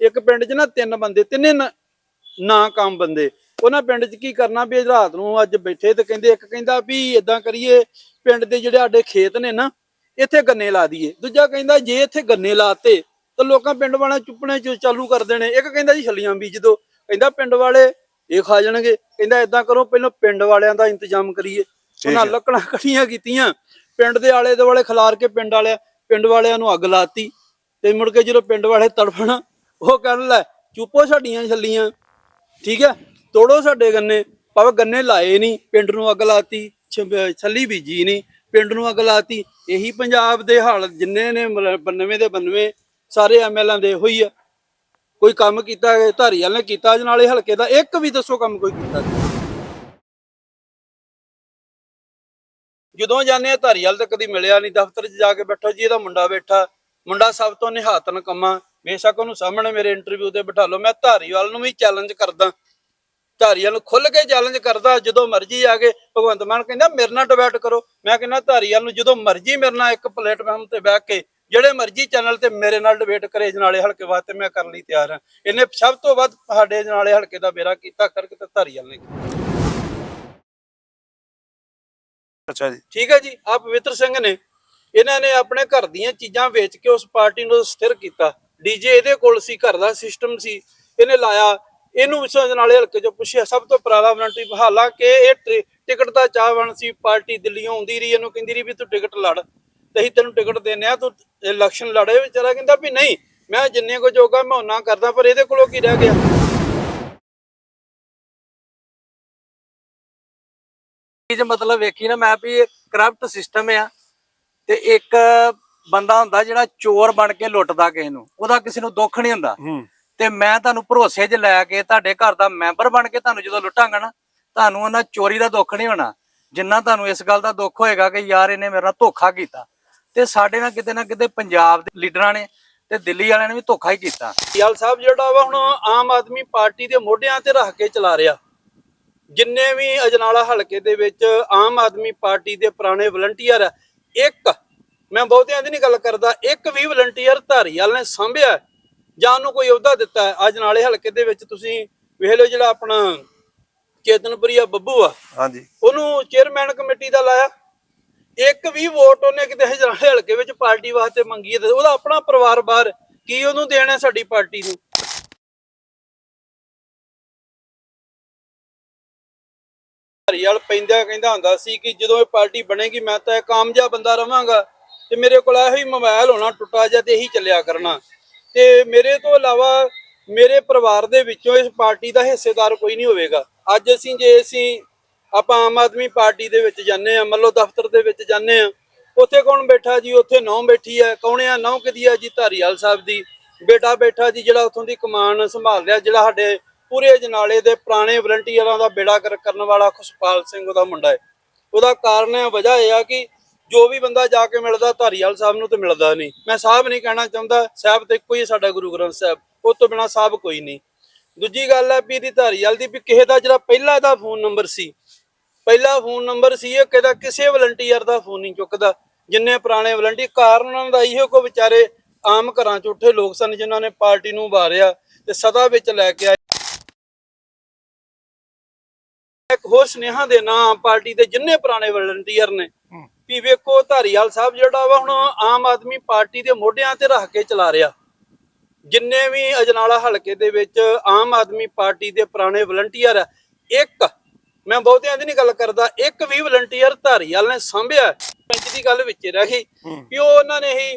ਇੱਕ ਪਿੰਡ 'ਚ ਨਾ ਤਿੰਨ ਬੰਦੇ ਤਿੰਨੇ ਨਾ- ਕੰਮ ਬੰਦੇ। ਉਹਨਾਂ ਪਿੰਡ 'ਚ ਕੀ ਕਰਨਾ ਵੀ ਰਾਤ ਨੂੰ ਅੱਜ ਬੈਠੇ ਤੇ ਕਹਿੰਦੇ ਇੱਕ ਕਹਿੰਦਾ ਵੀ ਇਦਾਂ ਕਰੀਏ ਪਿੰਡ ਦੇ ਜਿਹੜੇ ਸਾਡੇ ਖੇਤ ਨੇ ਨਾ ਇੱਥੇ ਗੰਨੇ ਲਾ ਦਈਏ। ਦੂਜਾ ਕਹਿੰਦਾ ਜੇ ਇੱਥੇ ਗੰਨੇ ਲਾਤੇ ਤਾਂ ਲੋਕਾਂ ਪਿੰਡ ਵਾਲਿਆਂ ਚੁੱਪਣੇ ਚ ਚਾਲੂ ਕਰ ਦੇਣੇ। ਇੱਕ ਕਹਿੰਦਾ ਜੀ ਛੱਲੀਆਂ ਬੀਜ ਦੋ। ਕਹਿੰਦਾ ਪਿੰਡ ਵਾਲੇ ਇਹ ਖਾ ਜਾਣਗੇ। ਕਹਿੰਦਾ ਇਦਾਂ ਕਰੋ ਪਹਿਲਾਂ ਪਿੰਡ ਵਾਲਿਆਂ ਦਾ ਇੰਤਜ਼ਾਮ ਕਰੀਏ। ਉਹਨਾਂ। ਲੱਕੜਾਂ ਇਕੱਠੀਆਂ ਕੀਤੀਆਂ। ਪਿੰਡ ਦੇ ਆਲੇ ਦੁਆਲੇ ਖਿਲਾਰ ਕੇ ਪਿੰਡ ਵਾਲਿਆਂ ਪਿੰਡ ਵਾਲਿਆਂ ਨੂੰ ਅੱਗ ਲਾਤੀ। ਤੇ ਮੁੜ ਕੇ ਜਦੋਂ ਪਿੰਡ ਵਾਲੇ ਤੜਫਣ ਉਹ ਕਹਿਣ ਲੈ ਚੁੱਪੋ ਸਾਡੀਆਂ ਛੱਲੀਆਂ। ਠੀਕ ਹੈ? ਤੋੜੋ ਸਾਡੇ ਗੰਨੇ। ਭਾਵੇਂ ਗੰਨੇ ਲਾਏ ਨਹੀਂ ਪਿੰਡ ਨੂੰ ਅੱਗ ਲਾਤੀ ਛੱਲੀ ਬੀਜੀ ਨਹੀਂ ਪਿੰਡ ਨੂੰ ਅੱਗ ਲਾਤੀ। ਇਹੀ ਪੰਜਾਬ ਦੇ ਹਾਲ ਜਿੰਨੇ ਨੇ 92 ਦੇ 92 ਸਾਰੇ ਐਮਐਲਆਂ ਦੇ ਹੋਈ ਆ। ਕੋਈ ਕੰਮ ਕੀਤਾ ਹੈ, ਧਾਰੀਵਾਲ ਨੇ ਕੀਤਾ ਅਜਨਾਲੇ ਹਲਕੇ ਦਾ ਇੱਕ ਵੀ ਦੱਸੋ ਕੰਮ ਕੋਈ ਕੀਤਾ ਜਦੋਂ ਜਾਂਦੇ ਆ ਧਾਰੀਵਾਲ ਤਾਂ ਕਦੀ ਮਿਲਿਆ ਨਹੀਂ ਦਫ਼ਤਰ 'ਚ ਜਾ ਕੇ ਬੈਠੋ ਜੀ ਇਹਦਾ ਮੁੰਡਾ ਬੈਠਾ। ਮੁੰਡਾ ਸਭ ਤੋਂ ਨਿਹਾਤ ਕੰਮਾਂ ਬੇਸ਼ੱਕ ਉਹਨੂੰ ਸਾਹਮਣੇ ਮੇਰੇ ਇੰਟਰਵਿਊ ਤੇ ਬਿਠਾ ਲਓ ਮੈਂ ਧਾਰੀਵਾਲ ਨੂੰ ਵੀ ਚੈਲੰਜ ਕਰਦਾ। ਧਾਰੀਵਾਲ ਨੂੰ ਖੁੱਲ ਕੇ ਚੈਲੰਜ ਕਰਦਾ ਜਦੋਂ ਮਰਜ਼ੀ ਆ ਕੇ ਭਗਵੰਤ ਮਾਨ ਕਹਿੰਦਾ ਮੇਰੇ ਨਾਲ ਡਿਬੇਟ ਕਰੋ। ਮੈਂ ਕਹਿੰਦਾ ਧਾਰੀਵਾਲ ਨੂੰ ਜਦੋਂ ਮਰਜ਼ੀ ਮੇਰੇ ਨਾਲ ਇੱਕ ਪਲੇਟਫਾਰਮ ਤੇ ਬਹਿ ਕੇ ਜਿਹੜੇ ਮਰਜ਼ੀ ਚੈਨਲ ਤੇ ਮੇਰੇ ਨਾਲ ਡਿਬੇਟ ਕਰੇ ਜਨਾਲੇ ਹਲਕੇ ਵਾਸਤੇ ਮੈਂ ਕਰਨ ਲਈ ਤਿਆਰ ਹਾਂ। ਇਹਨੇ ਸਭ ਤੋਂ ਵੱਧ ਸਾਡੇ ਜਨਾਲੇ ਹਲਕੇ ਦਾ ਬੇੜਾ ਕੀਤਾ ਕਰਕੇ ਤੇ ਧਾਰੀਵਾਲ ਨੇ। ਅੱਛਾ ਜੀ। ਠੀਕ ਹੈ ਜੀ ਆ ਪਵਿੱਤਰ ਸਿੰਘ ਨੇ ਇਹਨਾਂ ਨੇ ਆਪਣੇ ਘਰ ਦੀਆਂ ਚੀਜ਼ਾਂ ਵੇਚ ਕੇ ਉਸ ਪਾਰਟੀ ਨੂੰ ਸਥਿਰ ਕੀਤਾ। ਡੀਜੇ ਇਹਦੇ ਕੋਲ ਸੀ, ਘਰ ਦਾ ਸਿਸਟਮ ਸੀ, ਇਹਨੇ ਲਾਇਆ, ਇਹਨੂੰ ਵਿਸ਼ਵ ਨਾਲੇ ਹਲਕੇ ਚੋਂ ਪੁੱਛਿਆ, ਸਭ ਤੋਂ ਪੁਰਾਣਾ ਵਲੰਟਰੀ ਹਾਲਾਂ ਕਿ ਇਹ ਟਿਕਟ ਦਾ ਚਾਹਵਣ ਸੀ, ਪਾਰਟੀ ਦਿੱਲੀੋਂ ਆਉਂਦੀ ਰਹੀ, ਇਹਨੂੰ ਕਹਿੰਦੀ ਰਹੀ ਵੀ ਤੂੰ ਟਿਕਟ ਲੜ, ਤੇ ਅਸੀਂ ਤੈਨੂੰ ਟਿਕਟ ਦੇਨੇ ਆ, ਤੂੰ ਇਲੈਕਸ਼ਨ ਲੜੇ, ਵਿਚਾਰਾ ਕਹਿੰਦਾ ਵੀ ਨਹੀਂ, ਮੈਂ ਜਿੰਨੇ ਕੋ ਜੋਗਾ ਮੈਂ ਉਹਨਾਂ ਕਰਦਾ, ਪਰ ਇਹਦੇ ਕੋਲੋਂ ਕੀ ਰਹਿ ਗਿਆ? ਚੀਜ਼ ਮਤਲਬ ਵੇਖੀ ਨਾ ਮੈਂ ਵੀ ਕਰਪਟ ਸਿਸਟਮ ਆ, ਤੇ ਇੱਕ ਬੰਦਾ ਹੁੰਦਾ ਜਿਹੜਾ ਚੋਰ ਬਣ ਕੇ ਲੁੱਟਦਾ ਕਿਸੇ ਨੂੰ ਉਹਦਾ ਕਿਸੇ ਨੂੰ ਦੁੱਖ ਨਹੀਂ ਹੁੰਦਾ। ਹੂੰ। ਤੇ ਮੈਂ ਤੁਹਾਨੂੰ ਭਰੋਸੇ 'ਚ ਲੈ ਕੇ ਤੁਹਾਡੇ ਘਰ ਦਾ ਮੈਂਬਰ ਬਣ ਕੇ ਤੁਹਾਨੂੰ ਜਦੋਂ ਲੁੱਟਾਂਗਾ ਨਾ ਤੁਹਾਨੂੰ ਉਹਨਾਂ ਚੋਰੀ ਦਾ ਦੁੱਖ ਨਹੀਂ ਹੋਣਾ। ਜਿੰਨਾ ਤੁਹਾਨੂੰ ਇਸ ਗੱਲ ਦਾ ਦੁੱਖ ਹੋਏਗਾ ਕਿ ਯਾਰ ਇਹਨੇ ਮੇਰੇ ਨਾਲ ਧੋਖਾ ਕੀਤਾ। ਤੇ ਸਾਡੇ ਨਾਲ ਕਿਤੇ ਨਾ ਕਿਤੇ ਪੰਜਾਬ ਦੇ ਲੀਡਰਾਂ ਨੇ ਤੇ ਦਿੱਲੀ ਵਾਲਿਆਂ ਨੇ ਵੀ ਧੋਖਾ ਹੀ ਕੀਤਾ। ਯਾਲ ਸਾਹਿਬ ਜਿਹੜਾ ਵਾ ਹੁਣ ਆਮ ਆਦਮੀ ਪਾਰਟੀ ਦੇ ਮੋਢਿਆਂ ਤੇ ਰੱਖ ਕੇ ਚਲਾ ਰਿਹਾ। ਜਿੰਨੇ ਵੀ ਅਜਨਾਲਾ ਹਲਕੇ ਦੇ ਵਿੱਚ ਆਮ ਆਦਮੀ ਪਾਰਟੀ ਦੇ ਪੁਰਾਣੇ ਵਲੰਟੀਅਰ ਇੱਕ ਮੈਂ ਬਹੁਤਿਆਂ ਦੀ ਨਹੀਂ ਗੱਲ ਕਰਦਾ ਇੱਕ ਵੀ ਵਲੰਟੀਅਰ ਧਾਰੀਵਾਲ ਨੇ ਸਾਂਭਿਆ ਜਾਂ ਉਹਨੂੰ ਕੋਈ ਅਹੁਦਾ ਦਿੱਤਾ ਹੈ ਅਜਨਾਲੇ ਹਲਕੇ ਦੇ ਵਿੱਚ ਤੁਸੀਂ ਵੇਖ ਲਓ ਜਿਹੜਾ ਆਪਣਾ ਚੇਤਨਪੁਰੀਆ ਬੱਬੂ ਆ ਹਾਂਜੀ। ਉਹਨੂੰ ਚੇਅਰਮੈਨ ਕਮੇਟੀ ਦਾ ਲਾਇਆ ਇੱਕ ਵੀ ਵੋਟ ਉਹਨੇ ਕਿਤੇ ਹਜਰਾਲੇ ਹਲਕੇ ਵਿੱਚ ਪਾਰਟੀ ਵਾਸਤੇ ਮੰਗੀ ਹੈ ਤੇ ਉਹਦਾ ਆਪਣਾ ਪਰਿਵਾਰ ਬਾਹਰ ਕੀ ਉਹਨੂੰ ਦੇਣਾ ਸਾਡੀ ਪਾਰਟੀ ਨੂੰ? ਹਰੀਵਾਲ ਪੈਂਦਾ ਕਹਿੰਦਾ ਹੁੰਦਾ ਸੀ ਕਿ ਜਦੋਂ ਇਹ ਪਾਰਟੀ ਬਣੇਗੀ ਮੈਂ ਤਾਂ ਇੱਕ ਕਾਮਯਾਬ ਬੰਦਾ ਰਵਾਂਗਾ। ਤੇ ਮੇਰੇ ਕੋਲ ਇਹੋ ਹੀ ਮੋਬਾਈਲ ਹੋਣਾ ਟੁੱਟਾ ਜਿਹਾ ਤੇ ਇਹੀ ਚੱਲਿਆ ਕਰਨਾ। ਤੇ ਮੇਰੇ ਤੋਂ ਇਲਾਵਾ ਮੇਰੇ ਪਰਿਵਾਰ ਦੇ ਵਿੱਚੋਂ ਇਸ ਪਾਰਟੀ ਦਾ ਹਿੱਸੇਦਾਰ ਕੋਈ ਨਹੀਂ ਹੋਵੇਗਾ। ਅੱਜ ਅਸੀਂ ਜੇ ਅਸੀਂ ਆਪਾਂ ਆਮ ਆਦਮੀ ਪਾਰਟੀ ਦੇ ਵਿੱਚ ਜਾਂਦੇ ਆ ਮੱਲੋ ਦਫ਼ਤਰ ਦੇ ਵਿੱਚ ਜਾਂਦੇ ਆ ਉੱਥੇ ਕੌਣ ਬੈਠਾ ਜੀ? ਉੱਥੇ ਨੌ ਬੈਠੀ ਹੈ। ਕੌਣ ਆ ਨੌ ਕਿਦੀ ਆ ਜੀ? ਧਾਰੀਵਾਲ ਸਾਹਿਬ ਦੀ। ਬੇਟਾ ਬੈਠਾ ਜੀ ਜਿਹੜਾ ਉੱਥੋਂ ਦੀ ਕਮਾਨ ਸੰਭਾਲ ਰਿਹਾ, ਜਿਹੜਾ ਸਾਡੇ ਪੂਰੇ ਜਨਾਲੇ ਦੇ ਪੁਰਾਣੇ ਵਲੰਟੀਅਰਾਂ ਦਾ ਬੇੜਾ ਕਰ- ਕਰਨ ਵਾਲਾ ਖੁਸ਼ਪਾਲ ਸਿੰਘ ਉਹਦਾ ਮੁੰਡਾ ਹੈ। ਉਹਦਾ ਕਾਰਨ ਹੈ, ਵਜ੍ਹਾ ਇਹ ਆ ਕਿ ਜੋ ਵੀ ਬੰਦਾ ਜਾ ਕੇ ਮਿਲਦਾ, ਧਾਰੀਵਾਲ ਸਾਹਿਬ ਨੂੰ ਤੇ ਮਿਲਦਾ ਨਹੀਂ। ਮੈਂ ਸਾਹਿਬ ਨਹੀਂ ਕਹਿਣਾ ਚਾਹੁੰਦਾ, ਸਾਹਿਬ ਤੇ ਇੱਕੋ ਹੀ ਸਾਡਾ ਗੁਰੂ ਗ੍ਰੰਥ ਸਾਹਿਬ। ਉਹ ਤੋਂ ਬਿਨਾ ਸਾਹਿਬ ਕੋਈ ਨਹੀਂ। ਦੂਜੀ ਗੱਲ ਹੈ ਵੀ ਇਹਦੀ ਧਾਰੀਵਾਲ ਦੀ ਵੀ ਕਿਸੇ ਦਾ ਜਿਹੜਾ ਪਹਿਲਾ ਦਾ ਫੋਨ ਨੰਬਰ ਸੀ, ਪਹਿਲਾ ਫੋਨ ਨੰਬਰ ਸੀ ਇਹ ਕਿਹਦਾ? ਕਿਸੇ ਵਲੰਟੀਅਰ ਦਾ ਫੋਨ ਨਹੀਂ ਚੁੱਕਦਾ। ਜਿੰਨੇ ਪੁਰਾਣੇ ਵਲੰਟੀਅਰ, ਕਾਰਨ ਉਹਨਾਂ ਦਾ ਇਹੋ ਕੋ ਵਿਚਾਰੇ ਆਮ ਘਰਾਂ ਚ ਉੱਠੇ ਲੋਕ ਸਨ ਜਿਨ੍ਹਾਂ ਨੇ ਪਾਰਟੀ ਨੂੰ ਉਭਾਰਿਆ ਤੇ ਸਦਾ ਵਿੱਚ ਲੈ ਕੇ ਆਏ। ਇੱਕ ਹੋਰ ਸੁਨੇਹਾ ਦੇਣਾ ਪਾਰਟੀ ਦੇ ਜਿੰਨੇ ਪੁਰਾਣੇ ਵਲੰਟੀਅਰ ਨੇ ਵੀ ਵੇਖੋ ਧਾਰੀਵਾਲ ਸਾਹਿਬ ਜਿਹੜਾ ਵਾ ਹੁਣ ਆਮ ਆਦਮੀ ਪਾਰਟੀ ਦੇ ਮੋਢਿਆਂ ਤੇ ਰੱਖ ਕੇ ਚਲਾ ਰਿਹਾ। ਜਿੰਨੇ ਵੀ ਅਜਨਾਲਾ ਹਲਕੇ ਦੇ ਵਿੱਚ ਆਮ ਆਦਮੀ ਪਾਰਟੀ ਦੇ ਪੁਰਾਣੇ ਵਲੰਟੀਅਰ ਇੱਕ ਮੈਂ ਬਹੁਤਿਆਂ ਦੀ ਨਹੀਂ ਗੱਲ ਕਰਦਾ ਇੱਕ ਵੀ ਵਲੰਟੀਅਰ ਧਾਰੀਵਾਲ ਨੇ ਸਾਂਭਿਆ ਪੰਚ ਦੀ ਗੱਲ ਵਿੱਚ ਰਹਿ ਗਈ ਵੀ ਉਹ ਉਹਨਾਂ ਨੇ ਹੀ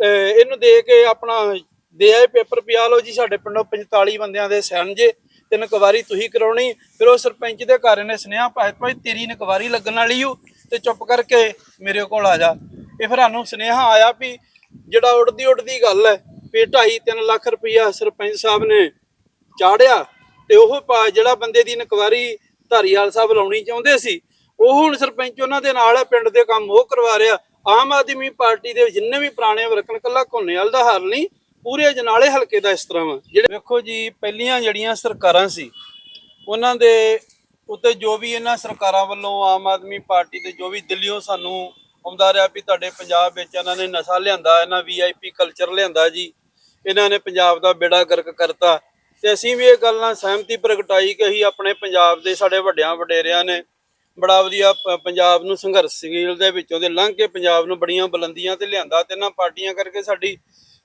ਇਹਨੂੰ ਦੇ ਕੇ ਆਪਣਾ ਦੇ ਆਏ ਪੇਪਰ ਪਿਆ ਲਓ ਜੀ ਸਾਡੇ ਪਿੰਡੋਂ 45 ਬੰਦਿਆਂ ਦੇ ਸੈਨ ਜੇ ਤੇ ਨਕਵਾਰੀ ਤੁਸੀਂ ਕਰਾਉਣੀ ਫਿਰ ਉਹ ਸਰਪੰਚ ਦੇ ਘਰ ਨੇ ਸੁਨੇਹਾ ਭਾਈ ਭਾਈ ਤੇਰੀ ਨਕਵਾਰੀ ਲੱਗਣ ਵਾਲੀ ਓ। ਤੇ ਚੁੱਪ ਕਰਕੇ ਮੇਰੇ ਕੋਲ ਆ ਜਾ। ਇਹ ਫਿਰ ਸਾਨੂੰ ਸੁਨੇਹਾ ਆਇਆ ਵੀ ਜਿਹੜਾ ਉੱਡਦੀ ਉੱਡਦੀ ਗੱਲ ਹੈ ਵੀ 2.5 3 ਲੱਖ ਰੁਪਈਆ ਸਰਪੰਚ ਸਾਹਿਬ ਨੇ ਚਾੜਿਆ ਤੇ ਉਹ ਜਿਹੜਾ ਬੰਦੇ ਦੀ ਨਕਵਾਰੀ ਧਾਰੀਵਾਲ ਸਾਹਿਬ ਲਾਉਣੀ ਚਾਹੁੰਦੇ ਸੀ, ਉਹ ਹੁਣ ਸਰਪੰਚ ਉਹਨਾਂ ਦੇ ਨਾਲ ਹੈ, ਪਿੰਡ ਦੇ ਕੰਮ ਉਹ ਕਰਵਾ ਰਿਹਾ। ਆਮ ਆਦਮੀ ਪਾਰਟੀ ਦੇ ਜਿੰਨੇ ਵੀ ਪੁਰਾਣੇ ਵਰਕਣ ਕੱਲਾ ਘੋਨੇਵਾਲ ਦਾ ਹਾਲ ਨਹੀਂ, ਪੂਰੇ ਜਨਾਲੇ ਹਲਕੇ ਦਾ ਇਸ ਤਰ੍ਹਾਂ ਵਾ। ਜਿਹੜੇ ਵੇਖੋ ਜੀ, ਪਹਿਲੀਆਂ ਜਿਹੜੀਆਂ ਸਰਕਾਰਾਂ ਸੀ, ਉਹਨਾਂ ਦੇ ਉੱਤੇ ਜੋ ਵੀ ਇਹਨਾਂ ਸਰਕਾਰਾਂ ਵੱਲੋਂ ਆਮ ਆਦਮੀ ਪਾਰਟੀ ਦੇ ਜੋ ਵੀ ਦਿੱਲੀੋਂ ਸਾਨੂੰ ਆਉਂਦਾ ਰਿਹਾ ਵੀ ਤੁਹਾਡੇ ਪੰਜਾਬ ਵਿੱਚ ਇਹਨਾਂ ਨੇ ਨਸ਼ਾ ਲਿਆਂਦਾ, ਇਹਨਾਂ ਵੀਆਈਪੀ ਕਲਚਰ ਲਿਆਂਦਾ ਜੀ, ਇਹਨਾਂ ਨੇ ਪੰਜਾਬ ਦਾ ਬੇੜਾ ਗਰਕ ਕਰਤਾ। ਤੇ ਅਸੀਂ ਵੀ ਇਹ ਗੱਲ ਨਾਲ ਸਹਿਮਤੀ ਪ੍ਰਗਟਾਈ ਕਿ ਅਸੀਂ ਆਪਣੇ ਪੰਜਾਬ ਦੇ ਸਾਡੇ ਵੱਡਿਆਂ ਵਡੇਰਿਆਂ ਨੇ ਬੜਾ ਵਧੀਆ ਪੰਜਾਬ ਨੂੰ ਸੰਘਰਸ਼ੀਲ ਦੇ ਵਿੱਚੋਂ ਦੇ ਲੰਘ ਕੇ ਪੰਜਾਬ ਨੂੰ ਬੜੀਆਂ ਬੁਲੰਦੀਆਂ ਤੇ ਲਿਆਂਦਾ ਤੇ ਇਹਨਾਂ ਪਾਰਟੀਆਂ ਕਰਕੇ ਸਾਡੀ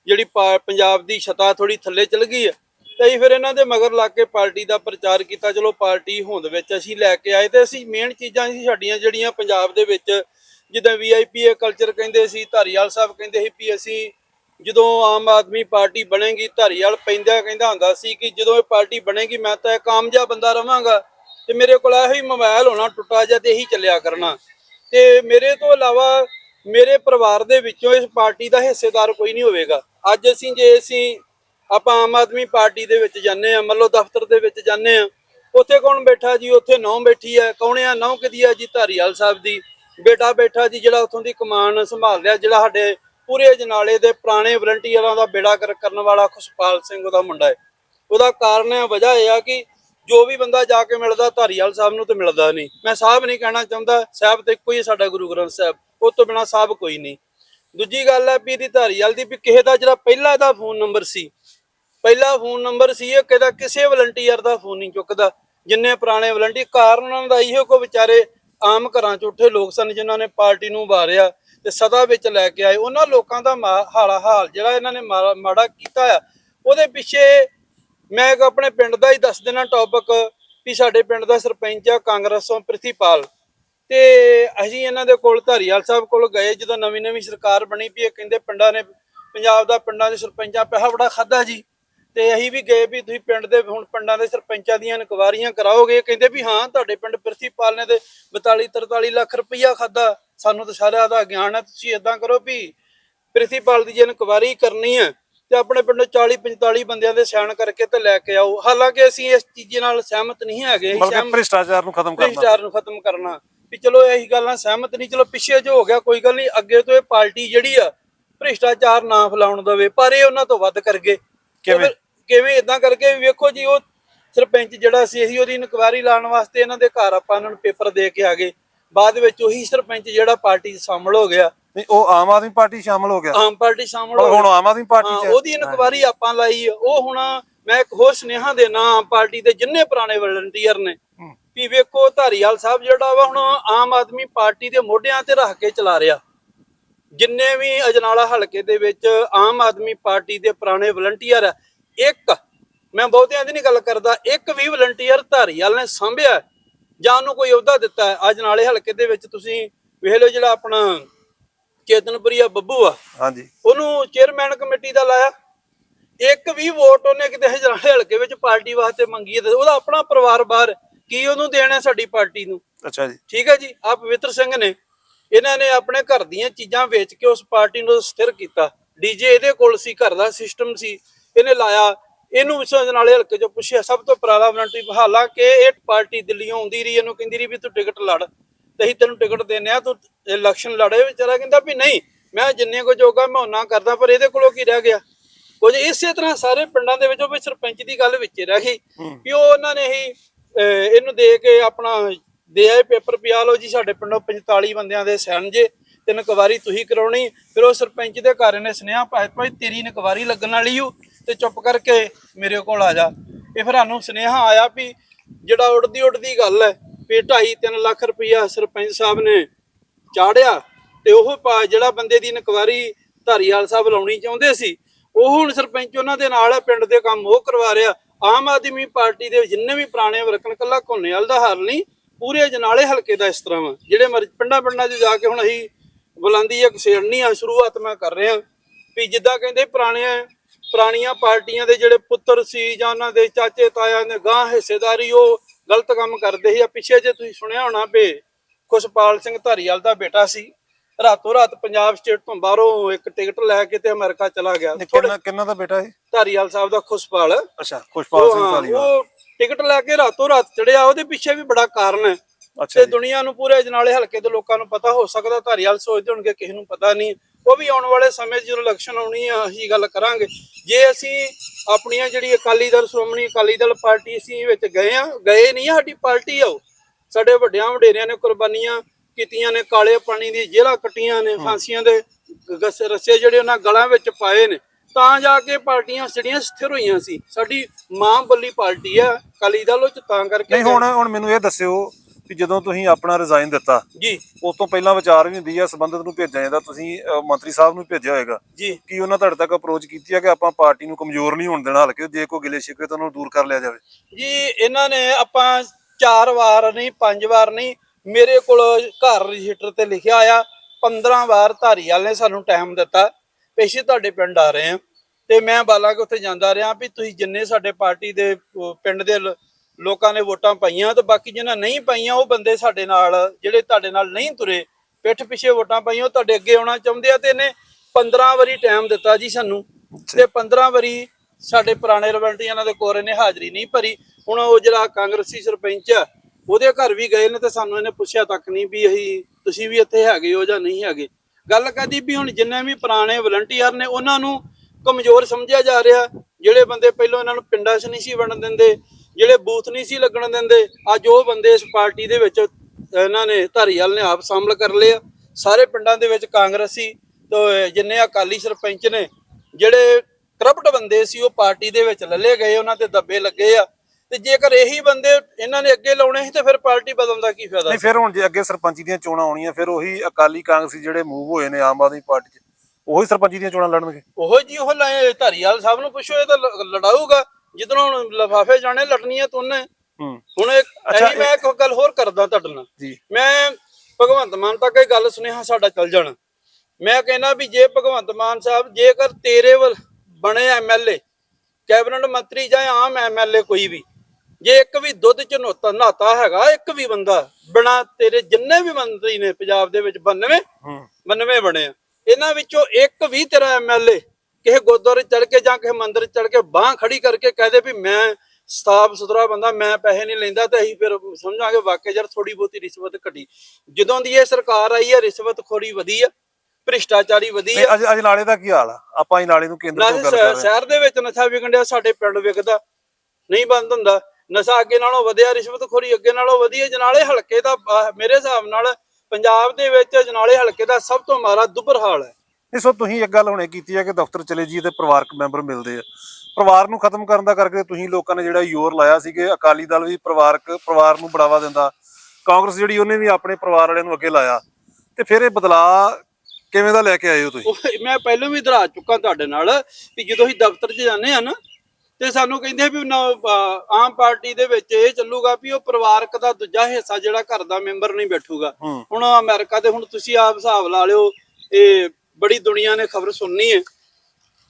ਜਿਹੜੀ ਪਾ- ਪੰਜਾਬ ਦੀ ਛਤਾ ਥੋੜੀ ਥੱਲੇ ਚਲ ਗਈ ਹੈ। ਤੇ ਅਸੀਂ ਫਿਰ ਇਹਨਾਂ ਦੇ ਮਗਰ ਲੱਗ ਕੇ ਪਾਰਟੀ ਦਾ ਪ੍ਰਚਾਰ ਕੀਤਾ। ਚਲੋ ਪਾਰਟੀ ਹੋਂਦ ਵਿੱਚ ਅਸੀਂ ਲੈ ਕੇ ਆਏ ਤੇ ਅਸੀਂ ਮੇਨ ਚੀਜ਼ਾਂ ਸੀ ਸਾਡੀਆਂ ਜਿਹੜੀਆਂ ਪੰਜਾਬ ਦੇ ਵਿੱਚ, ਜਿੱਦਾਂ ਵੀਆਈਪੀ ਕਲਚਰ ਕਹਿੰਦੇ ਸੀ, ਧਾਰੀਵਾਲ ਸਾਹਿਬ ਕਹਿੰਦੇ ਸੀ ਵੀ ਅਸੀਂ ਜਦੋਂ ਆਮ ਆਦਮੀ ਪਾਰਟੀ ਬਣੇਗੀ, ਧਾਰੀਵਾਲ ਪੈਂਦਾ ਕਹਿੰਦਾ ਹੁੰਦਾ ਸੀ ਕਿ ਜਦੋਂ ਇਹ ਪਾਰਟੀ ਬਣੇਗੀ, ਮੈਂ ਤਾਂ ਇੱਕ ਕਾਮਯਾਬ ਬੰਦਾ ਰਵਾਂਗਾ ਤੇ ਮੇਰੇ ਕੋਲ ਇਹੋ ਹੀ ਮੋਬਾਈਲ ਹੋਣਾ, ਟੁੱਟਾ ਜਿਹਾ ਤੇ ਇਹੀ ਚੱਲਿਆ ਕਰਨਾ। ਤੇ ਮੇਰੇ ਤੋਂ ਇਲਾਵਾ ਮੇਰੇ ਪਰਿਵਾਰ ਦੇ ਵਿੱਚੋਂ ਇਸ ਪਾਰਟੀ ਦਾ ਹਿੱਸੇਦਾਰ ਕੋਈ ਨਹੀਂ ਹੋਵੇਗਾ। ਅੱਜ ਅਸੀਂ ਜੇ ਅਸੀਂ ਆਪਾਂ ਆਮ ਆਦਮੀ ਪਾਰਟੀ ਦੇ ਵਿੱਚ ਜਾਂਦੇ ਆ ਮੱਲੋ ਦਫ਼ਤਰ ਦੇ ਵਿੱਚ ਜਾਂਦੇ ਆ ਉੱਥੇ ਕੌਣ ਬੈਠਾ ਜੀ? ਉੱਥੇ ਨੌ ਬੈਠੀ ਹੈ। ਕੌਣ ਆ? ਨੌ ਕਿਦੀ ਆ ਜੀ? ਧਾਰੀਵਾਲ ਸਾਹਿਬ ਦੀ। ਬੇਟਾ ਬੈਠਾ ਜੀ, ਜਿਹੜਾ ਉੱਥੋਂ ਦੀ ਕਮਾਨ ਸੰਭਾਲ ਰਿਹਾ, ਜਿਹੜਾ ਸਾਡੇ ਪੂਰੇ ਜਨਾਲੇ ਦੇ ਪੁਰਾਣੇ ਵਲੰਟੀਅਰਾਂ ਦਾ ਬੇੜਾ ਕਰਨ ਵਾਲਾ ਖੁਸ਼ਪਾਲ ਸਿੰਘ, ਉਹਦਾ ਮੁੰਡਾ ਹੈ। ਉਹਦਾ ਕਾਰਨ ਹੈ ਵਜ੍ਹਾ ਇਹ ਆ ਕਿ ਜੋ ਵੀ ਬੰਦਾ ਜਾ ਕੇ ਮਿਲਦਾ, ਧਾਰੀਵਾਲ ਸਾਹਿਬ ਨੂੰ ਤੇ ਮਿਲਦਾ ਨਹੀਂ। ਮੈਂ ਸਾਹਿਬ ਨਹੀਂ ਕਹਿਣਾ ਚਾਹੁੰਦਾ, ਸਾਹਿਬ ਤੇ ਇੱਕੋ ਹੀ ਸਾਡਾ ਗੁਰੂ ਗ੍ਰੰਥ ਸਾਹਿਬ। ਉਸ ਤੋਂ ਬਿਨਾ ਸਾਹਿਬ ਕੋਈ ਨਹੀਂ। ਦੂਜੀ ਗੱਲ ਹੈ ਵੀ ਇਹਦੀ ਧਾਰੀਵਾਲ ਦੀ ਵੀ ਕਿਸੇ ਦਾ ਜਿਹੜਾ ਪਹਿਲਾ ਦਾ ਫੋਨ ਨੰਬਰ ਸੀ ਪਹਿਲਾ ਫੋਨ ਨੰਬਰ ਸੀ ਇਹ ਕਿਹਦਾ ਕਿਸੇ ਵਲੰਟੀਅਰ ਦਾ ਫੋਨ ਨਹੀਂ ਚੁੱਕਦਾ। ਜਿੰਨੇ ਪੁਰਾਣੇ ਵਲੰਟੀ, ਕਾਰਨ ਉਹਨਾਂ ਦਾ ਇਹੋ ਕੋ ਵਿਚਾਰੇ ਆਮ ਘਰਾਂ ਚ ਉੱਠੇ ਲੋਕ ਸਨ ਜਿਨ੍ਹਾਂ ਨੇ ਪਾਰਟੀ ਨੂੰ ਉਭਾਰਿਆ ਤੇ ਸਦਾ ਵਿੱਚ ਲੈ ਕੇ ਆਏ। ਉਹਨਾਂ ਲੋਕਾਂ ਦਾ ਮਾ- ਹਾਲਾ ਹਾਲ ਜਿਹੜਾ ਇਹਨਾਂ ਨੇ ਮਾੜਾ ਮਾੜਾ ਕੀਤਾ ਆ, ਉਹਦੇ ਪਿੱਛੇ ਮੈਂ ਇੱਕ ਆਪਣੇ ਪਿੰਡ ਦਾ ਹੀ ਦੱਸ ਦੇਣਾ ਟੌਪਿਕ ਵੀ ਸਾਡੇ ਪਿੰਡ ਦਾ ਸਰਪੰਚ ਆ ਕਾਂਗਰਸੋਂ ਪ੍ਰਿਥੀਪਾਲ ਤੇ ਅਸੀਂ ਇਹਨਾਂ ਦੇ ਕੋਲ ਧਾਰੀਵਾਲ ਸਾਹਿਬ ਕੋਲ ਗਏ ਜਦੋਂ ਨਵੀਂ ਨਵੀਂ ਸਰਕਾਰ ਬਣੀ ਵੀ ਇਹ ਕਹਿੰਦੇ ਪਿੰਡਾਂ ਨੇ, ਪੰਜਾਬ ਦਾ ਪਿੰਡਾਂ ਦੇ ਸਰਪੰਚਾਂ ਪੈਸਾ ਬੜਾ ਖਾਦਾ ਜੀ। ਤੇ ਅਸੀਂ ਵੀ ਗਏ ਵੀ ਤੁਸੀਂ ਪਿੰਡ ਦੇ ਹੁਣ ਪਿੰਡਾਂ ਦੇ ਸਰਪੰਚਾਂ ਦੀਆਂ ਇਨਕੁਆਰੀਆਂ ਕਰਾਓਗੇ। ਕਹਿੰਦੇ ਵੀ ਹਾਂ ਤੁਹਾਡੇ ਪਿੰਡ ਪ੍ਰਿਥੀਪਾਲ ਨੇ ਤੇ 42 43 ਲੱਖ ਰੁਪਈਆ ਖਾਦਾ ਸਾਨੂੰ ਤਾਂ ਸਾਰਾ ਦਾ ਗਿਆਨ ਹੈ ਤੁਸੀਂ ਇਦਾਂ ਕਰੋ ਵੀ ਪ੍ਰਿਥੀਪਾਲ ਦੀ ਜੇ ਇਨਕੁਆਰੀ ਕਰਨੀ ਹੈ ਤੇ ਆਪਣੇ ਪਿੰਡੋਂ 40 45 ਬੰਦਿਆਂ ਦੇ ਸਾਈਨ ਕਰਕੇ ਤੇ ਲੈ ਕੇ ਆਓ। ਹਾਲਾਂਕਿ ਅਸੀਂ ਇਸ ਚੀਜ਼ ਨਾਲ ਸਹਿਮਤ ਨਹੀਂ ਹੈਗੇ ਬਲਕਿ ਭ੍ਰਿਸ਼ਟਾਚਾਰ ਨੂੰ ਖਤਮ ਕਰਨਾ। ਭ੍ਰਿਸ਼ਟਾਚਾਰ ਨੂੰ ਖਤਮ ਕਰਨਾ। ਵੀ ਚਲੋ ਇਹੀ ਗੱਲਾਂ ਸਹਿਮਤ ਨਹੀਂ ਚਲੋ ਪਿੱਛੇ ਜੋ ਹੋ ਗਿਆ ਕੋਈ ਗੱਲ ਨਹੀਂ ਅੱਗੇ ਤੋਂ ਇਹ ਪਾਰਟੀ ਜਿਹੜੀ ਆ ਭ੍ਰਿਸ਼ਟਾਚਾਰ ਨਾ ਫੈਲਾਉਣ ਦੇਵੇ ਪਰ ਇਹ ਉਹਨਾਂ ਤੋਂ ਵੱਧ ਕਰ ਗਏ। ਕਿਵੇਂ? ਕਿਵੇਂ ਇਦਾਂ ਕਰਕੇ ਵੀ ਵੇਖੋ ਜੀ ਉਹ ਸਰਪੰਚ ਜਿਹੜਾ ਸੀ ਅਸੀਂ ਉਹਦੀ ਇਨਕੁਆਰੀ ਲਾਉਣ ਵਾਸਤੇ ਇਹਨਾਂ ਦੇ ਘਰ ਆਪਾਂ ਨੂੰ ਪੇਪਰ ਦੇ ਕੇ ਆ ਗਏ ਬਾਅਦ ਵਿੱਚ ਉਹੀ ਸਰਪੰਚ ਜਿਹੜਾ ਪਾਰਟੀ ਸ਼ਾਮਲ ਹੋ ਗਿਆ ਨਹੀਂ ਉਹ ਆਮ ਆਦਮੀ ਪਾਰਟੀ ਸ਼ਾਮਲ ਹੋ ਗਿਆ ਆਮ ਪਾਰਟੀ ਸ਼ਾਮਲ ਹੋ ਹੁਣ ਆਮ ਆਦਮੀ ਪਾਰਟੀ ਚ। ਉਹਦੀ ਇਨਕੁਆਰੀ ਆਪਾਂ ਲਾਈ। ਉਹ ਹੁਣ ਮੈਂ ਇੱਕ ਹੋਰ ਸੁਨੇਹਾ ਦੇਣਾ ਆਮ ਪਾਰਟੀ ਦੇ ਜਿੰਨੇ ਪੁਰਾਣੇ ਵਲੰਟੀਅਰ ਨੇ। ਵੀ ਵੇਖੋ ਧਾਰੀਵਾਲ ਸਾਹਿਬ ਜਿਹੜਾ ਵਾ ਹੁਣ ਆਮ ਆਦਮੀ ਪਾਰਟੀ ਦੇ ਮੋਢਿਆਂ ਤੇ ਰੱਖ ਕੇ ਚਲਾ ਰਿਹਾ ਜਿੰਨੇ ਵੀ ਅਜਨਾਲਾ ਹਲਕੇ ਦੇ ਵਿੱਚ ਆਮ ਆਦਮੀ ਪਾਰਟੀ ਦੇ ਪੁਰਾਣੇ ਵਲੰਟੀਅਰ ਇੱਕ ਮੈਂ ਬਹੁਤਿਆਂ ਦੀ ਨਹੀਂ ਗੱਲ ਕਰਦਾ ਇੱਕ ਵੀ ਵਲੰਟੀਅਰ ਧਾਰੀਵਾਲ ਨੇ ਸਾਂਭਿਆ ਜਾਂ ਉਹਨੂੰ ਕੋਈ ਅਹੁਦਾ ਦਿੱਤਾ ਅਜਨਾਲੇ ਹਲਕੇ ਦੇ ਵਿੱਚ ਤੁਸੀਂ ਵੇਖ ਲਓ ਜਿਹੜਾ ਆਪਣਾ ਚੇਤਨਪੁਰੀਆ ਬੱਬੂ ਆ ਹਾਂਜੀ। ਉਹਨੂੰ ਚੇਅਰਮੈਨ ਕਮੇਟੀ ਦਾ ਲਾਇਆ। ਇੱਕ ਵੀ ਵੋਟ ਉਹਨੇ ਕਿਤੇ ਹਜਰਾਲੇ ਹਲਕੇ ਵਿੱਚ ਪਾਰਟੀ ਵਾਸਤੇ ਮੰਗੀ ਹੈ ਉਹਦਾ ਆਪਣਾ ਪਰਿਵਾਰ ਬਾਹਰ ਕੀ ਉਹਨੂੰ ਦੇਣਾ ਸਾਡੀ ਪਾਰਟੀ ਨੂੰ? ਅੱਛਾ ਜੀ। ਠੀਕ ਹੈ ਜੀ ਆ ਪਵਿੱਤਰ ਸਿੰਘ ਨੇ। ਇਹਨਾਂ ਨੇ ਆਪਣੇ ਘਰ ਦੀਆਂ ਚੀਜ਼ਾਂ ਵੇਚ ਕੇ ਉਸ ਪਾਰਟੀ ਨੂੰ ਸਥਿਰ ਕੀਤਾ। ਡੀਜੇ ਇਹਦੇ ਕੋਲ ਸੀ ਘਰ ਦਾ ਸਿਸਟਮ ਸੀ ਇਹਨੇ ਲਾਇਆ। ਇਹਨੂੰ ਵਿਸ਼ਵਾਸ ਨਾਲੇ ਹਲਕੇ ਚੋਂ ਪੁੱਛਿਆ ਸਭ ਤੋਂ ਪੁਰਾਣਾ ਵਲੰਟਰੀ ਹਾਲਾਂਕਿ ਇਹ ਪਾਰਟੀ ਦਿੱਲੀੋਂ ਆਉਂਦੀ ਰਹੀ ਇਹਨੂੰ ਕਹਿੰਦੀ ਰਹੀ ਵੀ ਤੂੰ ਟਿਕਟ ਲੜ। ਤੇ ਅਸੀਂ ਤੈਨੂੰ ਟਿਕਟ ਦੇਨੇ ਆ ਤੂੰ ਇਲੈਕਸ਼ਨ ਲੜੇ। ਵਿਚਾਰਾ ਕਹਿੰਦਾ ਵੀ ਨਹੀਂ ਮੈਂ ਜਿੰਨੇ ਕੋ ਜੋਗਾ ਮੈਂ ਉਹਨਾਂ ਕਰਦਾ ਪਰ ਇਹਦੇ ਕੋਲੋਂ ਕੀ ਰਹਿ ਗਿਆ? ਕੁਝ ਇਸੇ ਤਰ੍ਹਾਂ ਸਾਰੇ ਪਿੰਡਾਂ ਦੇ ਵਿੱਚ ਉਹ ਵੀ ਸਰਪੰਚ ਦੀ ਗੱਲ ਵਿੱਚ ਰਹਿ ਗਈ ਵੀ ਉਹ ਉਹਨਾਂ ਨੇ ਹੀ ਇਹਨੂੰ ਦੇ ਕੇ ਆਪਣਾ ਦੇ ਆਏ ਪੇਪਰ ਪਿਆ ਲਓ ਜੀ, ਸਾਡੇ ਪਿੰਡੋਂ 45 ਬੰਦਿਆਂ ਦੇ ਸੈਨ ਜੇ ਤੇ ਨਕਵਾਰੀ ਤੁਸੀਂ ਕਰਾਉਣੀ, ਫਿਰ ਉਹ ਸਰਪੰਚ ਦੇ ਘਰ ਨੇ ਸੁਨੇਹਾ ਭਾਈ ਭਾਈ ਤੇਰੀ ਨਕਵਾਰੀ ਲੱਗਣ ਵਾਲੀ ਓ, ਤੇ ਚੁੱਪ ਕਰਕੇ ਮੇਰੇ ਕੋਲ ਆ ਜਾ। ਇਹ ਫਿਰ ਸਾਨੂੰ ਸੁਨੇਹਾ ਆਇਆ ਵੀ ਜਿਹੜਾ ਉੱਡਦੀ ਉੱਡਦੀ ਗੱਲ ਹੈ, ਵੀ 2.5 3 ਲੱਖ ਰੁਪਈਆ ਸਰਪੰਚ ਸਾਹਿਬ ਨੇ ਚਾੜਿਆ, ਤੇ ਉਹ ਜਿਹੜਾ ਬੰਦੇ ਦੀ ਨਕਵਾਰੀ ਧਾਰੀਵਾਲ ਸਾਹਿਬ ਲਾਉਣੀ ਚਾਹੁੰਦੇ ਸੀ, ਉਹ ਹੁਣ ਸਰਪੰਚ ਉਹਨਾਂ ਦੇ ਨਾਲ ਹੈ ਪਿੰਡ ਦੇ ਕੰਮ ਉਹ ਕਰਵਾ ਰਿਹਾ। ਆਮ ਆਦਮੀ ਪਾਰਟੀ ਦੇ ਜਿੰਨੇ ਵੀ ਪੁਰਾਣੇ ਵਰਕਣ ਕੱਲਾ ਘੋਨੇਵਾਲ ਦਾ ਹਾਲ ਨਹੀਂ ਪੂਰੇ ਜਨਾਲੇ ਹਲਕੇ ਦਾ ਇਸ ਤਰ੍ਹਾਂ ਵਾ। ਜਿਹੜੇ ਮਰ ਪਿੰਡਾਂ ਪਿੰਡਾਂ 'ਚ ਜਾ ਕੇ ਹੁਣ ਅਸੀਂ ਬੁਲੰਦੀ ਇੱਕ ਛੇੜਨੀ ਆ ਸ਼ੁਰੂਆਤ ਮੈਂ ਕਰ ਰਿਹਾ। ਵੀ ਜਿੱਦਾਂ ਕਹਿੰਦੇ ਪੁਰਾਣੇ ਪੁਰਾਣੀਆਂ ਪਾਰਟੀਆਂ ਦੇ ਜਿਹੜੇ ਪੁੱਤਰ ਸੀ ਜਾਂ ਉਹਨਾਂ ਦੇ ਚਾਚੇ ਤਾਇਆਂ ਦੇ ਗਾਂ ਹਿੱਸੇਦਾਰੀ ਉਹ ਗਲਤ ਕੰਮ ਕਰਦੇ ਸੀ। ਆ ਪਿੱਛੇ ਜੇ ਤੁਸੀਂ ਸੁਣਿਆ ਹੋਣਾ ਵੀ ਖੁਸ਼ਪਾਲ ਸਿੰਘ ਧਾਰੀਵਾਲ ਦਾ ਬੇਟਾ ਸੀ। ਰਾਤੋਂ ਰਾਤ ਪੰਜਾਬ ਸਟੇਟ ਤੋਂ ਬਾਹਰੋਂ ਇੱਕ ਟਿਕਟ ਲੈ ਕੇ ਤੇ ਅਮਰੀਕਾ ਚਲਾ ਗਿਆ। ਕਿੰਨਾ ਕਿੰਨਾ ਦਾ ਬੇਟਾ ਹੈ ਧਾਰੀਵਾਲ ਸਾਹਿਬ ਦਾ ਖੁਸ਼ਪਾਲ। ਅੱਛਾ ਖੁਸ਼ਪਾਲ ਸਿੰਘ ਉਹ ਟਿਕਟ ਲੈ ਕੇ ਰਾਤੋਂ ਰਾਤ ਚੜਿਆ ਉਹਦੇ ਪਿੱਛੇ ਵੀ ਬੜਾ ਕਾਰਨ ਹੈ। ਅੱਛਾ ਤੇ ਦੁਨੀਆ ਨੂੰ ਪੂਰੇ ਜਨਾਲੇ ਹਲਕੇ ਦੇ ਲੋਕਾਂ ਨੂੰ ਪਤਾ ਹੋ ਸਕਦਾ ਧਾਰੀਵਾਲ ਸੋਚਦੇ ਹੋਣਗੇ ਕਿਸੇ ਨੂੰ ਪਤਾ ਨਹੀਂ। ਉਹ ਵੀ ਆਉਣ ਵਾਲੇ ਸਮੇਂ ਜਦੋਂ ਇਲੈਕਸ਼ਨ ਆਉਣੀ ਆ ਅਸੀਂ ਗੱਲ ਕਰਾਂਗੇ। ਜੇ ਅਸੀਂ ਆਪਣੀਆਂ ਜਿਹੜੀ ਅਕਾਲੀ ਦਲ ਸ਼੍ਰੋਮਣੀ ਅਕਾਲੀ ਦਲ ਪਾਰਟੀ ਅਸੀਂ ਵਿੱਚ ਗਏ ਆ ਗਏ ਨਹੀਂ ਸਾਡੀ ਪਾਰਟੀ ਆ ਉਹ। ਸਾਡੇ ਵੱਡਿਆਂ ਵਡੇਰਿਆਂ ਨੇ ਕੁਰਬਾਨੀਆਂ ਕੀਤੀਆਂ ਨੇ ਕਾਲੇ ਪਾਣੀ ਦੀ ਜੇਲ੍ਹਾਂ ਕੱਟੀਆਂ ਨੇ ਫਾਂਸੀਆਂ ਦੇ ਰੱਸੇ ਜਿਹੜੇ ਉਹਨਾਂ ਗਲਾਂ ਵਿੱਚ ਪਾਏ ਨੇ। ਤਾਂ ਜਾ ਕੇ ਪਾਰਟੀਆਂ ਜਿਹੜੀਆਂ ਸਥਿਰ ਹੋਈਆਂ ਸੀ ਸਾਡੀ ਮਾਂ ਬੋਲੀ ਪਾਰਟੀ ਆ ਅਕਾਲੀ ਦਲ ਉਹ ਚ ਤਾਂ ਕਰਕੇ ਨਹੀਂ ਹੁਣ ਹੁਣ ਮੈਨੂੰ ਇਹ ਦੱਸਿਓ ਕਿ ਜਦੋਂ ਤੁਸੀਂ ਆਪਣਾ ਰਿਜ਼ਾਈਨ ਦਿੱਤਾ ਜੀ। ਉਸ ਤੋਂ ਪਹਿਲਾਂ ਵਿਚਾਰ ਵੀ ਹੁੰਦੀ ਆ ਸੰਬੰਧਿਤ ਨੂੰ ਭੇਜਿਆ ਜਾਂਦਾ ਤੁਸੀਂ ਮੰਤਰੀ ਸਾਹਿਬ ਨੂੰ ਭੇਜਿਆ ਹੋਏਗਾ। ਜੀ। ਕੀ ਉਹਨਾਂ ਤੁਹਾਡੇ ਤੱਕ ਅਪਰੋਚ ਕੀਤੀ ਆ ਕਿ ਆਪਾਂ ਪਾਰਟੀ ਨੂੰ ਕਮਜ਼ੋਰ ਨਹੀਂ ਹੋਣ ਦੇਣਾ ਹਲਕੇ ਜੇ ਕੋਈ ਗਿਲੇ ਸ਼ਿਕਵੇ ਤਾਂ ਉਹਨੂੰ ਦੂਰ ਕਰ ਲਿਆ ਜਾਵੇ? ਜੀ ਇਹਨਾਂ ਨੇ ਆਪਾਂ ਚਾਰ ਵਾਰ ਨਹੀਂ ਪੰਜ ਵਾਰ ਨਹੀਂ ਮੇਰੇ ਕੋਲ ਘਰ ਰਜਿਸਟਰ ਤੇ ਲਿਖਿਆ ਆ 15 ਵਾਰ ਧਾਰੀਵਾਲ ਨੇ ਸਾਨੂੰ ਟਾਈਮ ਦਿੱਤਾ। ਪੇਸ਼ੀ ਤੁਹਾਡੇ ਪਿੰਡ ਆ ਰਹੇ ਆ। ਤੇ ਮੈਂ ਬਾਲਾ ਉੱਥੇ ਜਾਂਦਾ ਰਿਹਾ ਵੀ ਤੁਸੀਂ ਜਿੰਨੇ ਸਾਡੇ ਪਾਰਟੀ ਦੇ ਪਿੰਡ ਦੇ ਲੋਕਾਂ ਨੇ ਵੋਟਾਂ ਪਾਈਆਂ ਤੇ ਬਾਕੀ ਜਿਹਨਾਂ ਨਹੀਂ ਪਾਈਆਂ ਉਹ ਬੰਦੇ ਸਾਡੇ ਨਾਲ, ਜਿਹੜੇ ਤੁਹਾਡੇ ਨਾਲ ਨਹੀਂ ਤੁਰੇ, ਪਿੱਠ ਪਿੱਛੇ ਵੋਟਾਂ ਪਾਈਆਂ, ਉਹ ਤੁਹਾਡੇ ਅੱਗੇ ਆਉਣਾ ਚਾਹੁੰਦੇ ਆ ਤੇ ਇਹਨੇ 15 ਵਾਰੀ ਟਾਈਮ ਦਿੱਤਾ ਜੀ ਸਾਨੂੰ। ਤੇ 15 ਵਾਰੀ ਸਾਡੇ ਪੁਰਾਣੇ ਰਵੰਟੀਆਂ ਦੇ ਕੋਰੇ ਨੇ ਹਾਜ਼ਰੀ ਨਹੀਂ ਭਰੀ। ਹੁਣ ਉਹ ਜਿਹੜਾ ਕਾਂਗਰਸੀ ਸਰਪੰਚ ਆ, ਉਹਦੇ ਘਰ ਵੀ ਗਏ ਨੇ ਤੇ ਸਾਨੂੰ ਇਹਨੇ ਪੁੱਛਿਆ ਤੱਕ ਨਹੀਂ ਵੀ ਅਸੀਂ, ਤੁਸੀਂ ਵੀ ਇੱਥੇ ਹੈਗੇ ਹੋ ਜਾਂ ਨਹੀਂ ਹੈਗੇ। ਗੱਲ ਕਹਦੀ ਵੀ ਹੁਣ ਜਿੰਨੇ ਵੀ ਪੁਰਾਣੇ ਵਲੰਟੀਅਰ ਨੇ ਉਹਨਾਂ ਨੂੰ ਕਮਜ਼ੋਰ ਸਮਝਿਆ ਜਾ ਰਿਹਾ। ਜਿਹੜੇ ਬੰਦੇ ਪਹਿਲਾਂ ਇਹਨਾਂ ਨੂੰ ਪਿੰਡਾਂ 'ਚ ਨਹੀਂ ਸੀ ਵੜਨ ਦਿੰਦੇ, ਜਿਹੜੇ ਬੂਥ ਨਹੀਂ ਸੀ ਲੱਗਣ ਦਿੰਦੇ, ਅੱਜ ਉਹ ਬੰਦੇ ਇਸ ਪਾਰਟੀ ਦੇ ਵਿੱਚ, ਇਹਨਾਂ ਨੇ ਧਾਰੀਵਾਲ ਨੇ ਆਪ ਸ਼ਾਮਲ ਕਰ ਲਿਆ ਸਾਰੇ ਪਿੰਡਾਂ ਦੇ ਵਿੱਚ ਕਾਂਗਰਸੀ ਜਿੰਨੇ ਅਕਾਲੀ ਸਰਪੰਚ ਨੇ, ਜਿਹੜੇ ਕਰਪਟ ਬੰਦੇ ਸੀ, ਉਹ ਪਾਰਟੀ ਦੇ ਵਿੱਚ ਲੱਲੇ ਗਏ, ਉਹਨਾਂ ਤੇ ਦੱਬੇ ਲੱਗੇ ਆ। ਤੇ ਜੇਕਰ ਇਹੀ ਬੰਦੇ ਇਹਨਾਂ ਨੇ ਅੱਗੇ ਲਾਉਣੇ ਸੀ ਤੇ ਫਿਰ ਪਾਰਟੀ ਬਦਲਣ ਦਾ ਕੀ ਫਾਇਦਾ ਨਹੀਂ ਫਿਰ ਹੁਣ ਜੇ ਅੱਗੇ ਸਰਪੰਚੀ ਦੀਆਂ ਚੋਣਾਂ ਆਉਣੀਆਂ ਫਿਰ ਉਹੀ ਅਕਾਲੀ ਕਾਂਗਰਸੀ ਜਿਹੜੇ ਮੂਵ ਹੋਏ ਨੇ ਆਮ ਆਦਮੀ ਪਾਰਟੀ 'ਚ ਉਹੀ ਸਰਪੰਚੀ ਦੀਆਂ ਚੋਣਾਂ ਲੜਨਗੇ। ਉਹੋ ਜੀ ਉਹ ਲੈ ਧਾਰੀਵਾਲ ਸਾਹਿਬ ਨੂੰ ਪੁੱਛੋ ਇਹ ਤਾਂ ਲੜਾਊਗਾ। ਜਦੋਂ ਹੁਣ ਲਫਾਫੇ ਜਾਣੇ ਲੜਨੀਆਂ ਤਾਂ ਉਹਨੇ। ਹੂੰ। ਹੁਣ ਇਹੀ ਮੈਂ ਇੱਕ ਗੱਲ ਹੋਰ ਕਰਦਾ ਤੁਹਾਡੇ ਨਾਲ। ਮੈਂ ਭਗਵੰਤ ਮਾਨ ਤੱਕ ਇਹ ਗੱਲ ਸੁਨੇਹਾ ਸਾਡਾ ਚੱਲ ਜਾਣਾ। ਮੈਂ ਕਹਿੰਦਾ ਵੀ ਜੇ ਭਗਵੰਤ ਮਾਨ ਸਾਹਿਬ ਜੇਕਰ ਤੇਰੇ ਵੱਲ ਬਣੇ ਐਮਐਲਏ ਕੈਬਨਿਟ ਮੰਤਰੀ ਜਾਂ ਆਮ ਐਮਐਲਏ ਕੋਈ ਵੀ ਜੇ ਇੱਕ ਵੀ ਦੁੱਧ ਚ ਨੋਤਾ ਨਹਾਤਾ ਹੈਗਾ ਇੱਕ ਵੀ ਬੰਦਾ ਬਿਨਾ ਤੇਰੇ ਜਿੰਨੇ ਵੀ ਮੰਤਰੀ ਨੇ ਪੰਜਾਬ ਦੇ ਵਿੱਚ 92 ਹੂੰ। 92 ਬਣੇ ਆ। ਇਹਨਾਂ ਵਿੱਚੋਂ ਇੱਕ ਵੀ ਤੇਰਾ ਐਮਐਲਏ ਕਿਸੇ ਗੁਰਦੁਆਰੇ ਚੜ ਕੇ ਜਾਂ ਕਿਸੇ ਮੰਦਿਰ ਚੜ ਕੇ ਬਾਹ ਖੜੀ ਕਰਕੇ ਕਹਦੇ ਵੀ ਮੈਂ ਸਾਫ਼ ਸੁਥਰਾ ਬੰਦਾ ਮੈਂ ਪੈਸੇ ਨਹੀਂ ਲੈਂਦਾ ਤੇ ਅਸੀਂ ਫਿਰ ਸਮਝਾਂਗੇ ਵਾਕਿਆ ਯਾਰ ਥੋੜੀ ਬਹੁਤੀ ਰਿਸ਼ਵਤ ਘਟੀ। ਜਦੋਂ ਦੀ ਇਹ ਸਰਕਾਰ ਆਈ ਹੈ ਰਿਸ਼ਵਤ ਖੋਰੀ ਵਧੀ ਆ ਭ੍ਰਿਸ਼ਟਾਚਾਰੀ ਵਧੀ ਆ। ਅਜ ਅਜਨਾਲੇ ਦਾ ਕੀ ਹਾਲ ਆ? ਆਪਾਂ ਅਜਨਾਲੇ ਨੂੰ ਕੇਂਦਰ ਤੋਂ ਨਾਲੇ ਗੱਲ ਕਰ ਰਹੇ ਸ਼ਹਿਰ ਦੇ ਵਿੱਚ ਨਸ਼ਾ ਵਿਕਣ ਡਿਆ ਸਾਡੇ ਪਿੰਡ ਵਿਕਦਾ ਨਹੀਂ ਬੰਦ ਹੁੰਦਾ। ਨਸ਼ਾ ਅੱਗੇ ਨਾਲੋਂ ਵਧਿਆ ਰਿਸ਼ਵਤ ਖੋਰੀ ਅੱਗੇ ਨਾਲੋਂ ਵਧੀ ਹੈ ਜਨਾਲੇ ਹਲਕੇ ਦਾ ਮੇਰੇ ਹਿਸਾਬ ਨਾਲ ਪੰਜਾਬ ਦੇ ਵਿੱਚ ਜਨਾਲੇ ਹਲਕੇ ਦਾ ਸਭ ਤੋਂ ਮਾਰਾ ਦੁੱਬਰ ਹਾਲ ਹੈ। ਨਹੀਂ ਸੋ ਤੁਸੀਂ ਇੱਕ ਗੱਲ ਹੁਣੇ ਕੀਤੀ ਹੈ ਕਿ ਦਫ਼ਤਰ ਚਲੇ ਜੀ ਤੇ ਪਰਿਵਾਰਕ ਮੈਂਬਰ ਮਿਲਦੇ ਆ। ਪਰਿਵਾਰ ਨੂੰ ਖਤਮ ਕਰਨ ਦਾ ਕਰਕੇ ਤੁਸੀਂ ਲੋਕਾਂ ਨੇ ਜਿਹੜਾ ਜ਼ੋਰ ਲਾਇਆ ਸੀ ਕਿ ਅਕਾਲੀ ਦਲ ਵੀ ਪਰਿਵਾਰਕ ਪਰਿਵਾਰ ਨੂੰ ਬੜਾਵਾ ਦਿੰਦਾ। ਕਾਂਗਰਸ ਜਿਹੜੀ ਉਹਨੇ ਵੀ ਆਪਣੇ ਪਰਿਵਾਰ ਵਾਲਿਆਂ ਨੂੰ ਅੱਗੇ ਲਾਇਆ। ਤੇ ਫਿਰ ਇਹ ਬਦਲਾਅ ਕਿਵੇਂ ਦਾ ਲੈ ਕੇ ਆਏ ਹੋ ਤੁਸੀਂ? ਮੈਂ ਪਹਿਲਾਂ ਵੀ ਦਰਾ ਚੁੱਕਾ ਤੁਹਾਡੇ ਨਾਲ ਵੀ ਜਦੋਂ ਅਸੀਂ ਦਫ਼ਤਰ 'ਚ ਜਾਂਦੇ ਆ ਨਾ ਤੇ ਸਾਨੂੰ ਕਹਿੰਦੇ ਵੀ ਆਮ ਪਾਰਟੀ ਦੇ ਵਿੱਚ ਇਹ ਚੱਲੂਗਾ ਵੀ ਉਹ ਪਰਿਵਾਰਕ ਦਾ ਦੂਜਾ ਹਿੱਸਾ ਜਿਹੜਾ ਘਰ ਦਾ ਮੈਂਬਰ ਨਹੀਂ ਬੈਠੂਗਾ। ਹੁਣ ਅਮਰੀਕਾ ਦੇ ਹੁਣ ਤੁਸੀਂ ਆਪ ਹਿਸਾਬ ਲਾ ਲਿਓ ਇਹ ਬੜੀ ਦੁਨੀਆ ਨੇ ਖਬਰ ਸੁਣਨੀ ਹੈ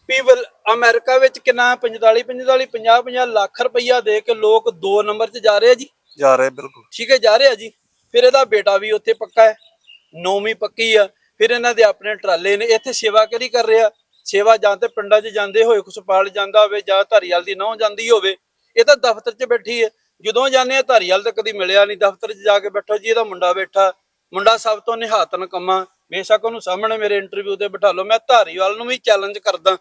ਵੀ ਵਲ- ਅਮਰੀਕਾ ਵਿੱਚ ਕਿੰਨਾ 45 45 50 50 ਲੱਖ ਰੁਪਈਆ ਦੇ ਕੇ ਲੋਕ 2 ਨੰਬਰ 'ਚ ਜਾ ਰਹੇ ਆ ਜੀ? ਜਾ ਰਹੇ ਬਿਲਕੁਲ। ਠੀਕ ਹੈ ਜਾ ਰਿਹਾ ਜੀ। ਫਿਰ ਇਹਦਾ ਬੇਟਾ ਵੀ ਉੱਥੇ ਪੱਕਾ ਹੈ ਨੌਵੀਂ ਪੱਕੀ ਆ। ਫਿਰ ਇਹਨਾਂ ਦੇ ਆਪਣੇ ਟਰਾਲੇ ਨੇ ਇੱਥੇ ਸੇਵਾ ਕਰੀ ਕਰ ਰਿਹਾ? ਸੇਵਾ ਜਾਂ ਤੇ ਪਿੰਡਾਂ 'ਚ ਜਾਂਦੇ ਹੋਏ, ਖੁਸ਼ਪਾਲ ਜਾਂਦਾ ਹੋਵੇ ਜਾਂ ਧਾਰੀਵਾਲ ਦੀ ਨਹੁੰ ਜਾਂਦੀ ਹੋਵੇ, ਇਹ ਤਾਂ ਦਫ਼ਤਰ 'ਚ ਬੈਠੀ ਹੈ ਜਦੋਂ ਜਾਂਦੇ ਆ ਧਾਰੀਵਾਲ ਤਾਂ ਕਦੀ ਮਿਲਿਆ ਨਹੀਂ, ਦਫ਼ਤਰ 'ਚ ਜਾ ਕੇ ਬੈਠੋ ਜੀ, ਇਹਦਾ ਮੁੰਡਾ ਬੈਠਾ। ਮੁੰਡਾ ਸਭ ਤੋਂ ਨਿਹਾਤਨ ਕੰਮਾਂ, ਬੇਸ਼ੱਕ ਉਹਨੂੰ ਸਾਹਮਣੇ ਮੇਰੇ ਇੰਟਰਵਿਊ ਤੇ ਬਿਠਾ ਲਓ, ਮੈਂ ਧਾਰੀਵਾਲ ਨੂੰ ਵੀ ਚੈਲੰਜ ਕਰਦਾ।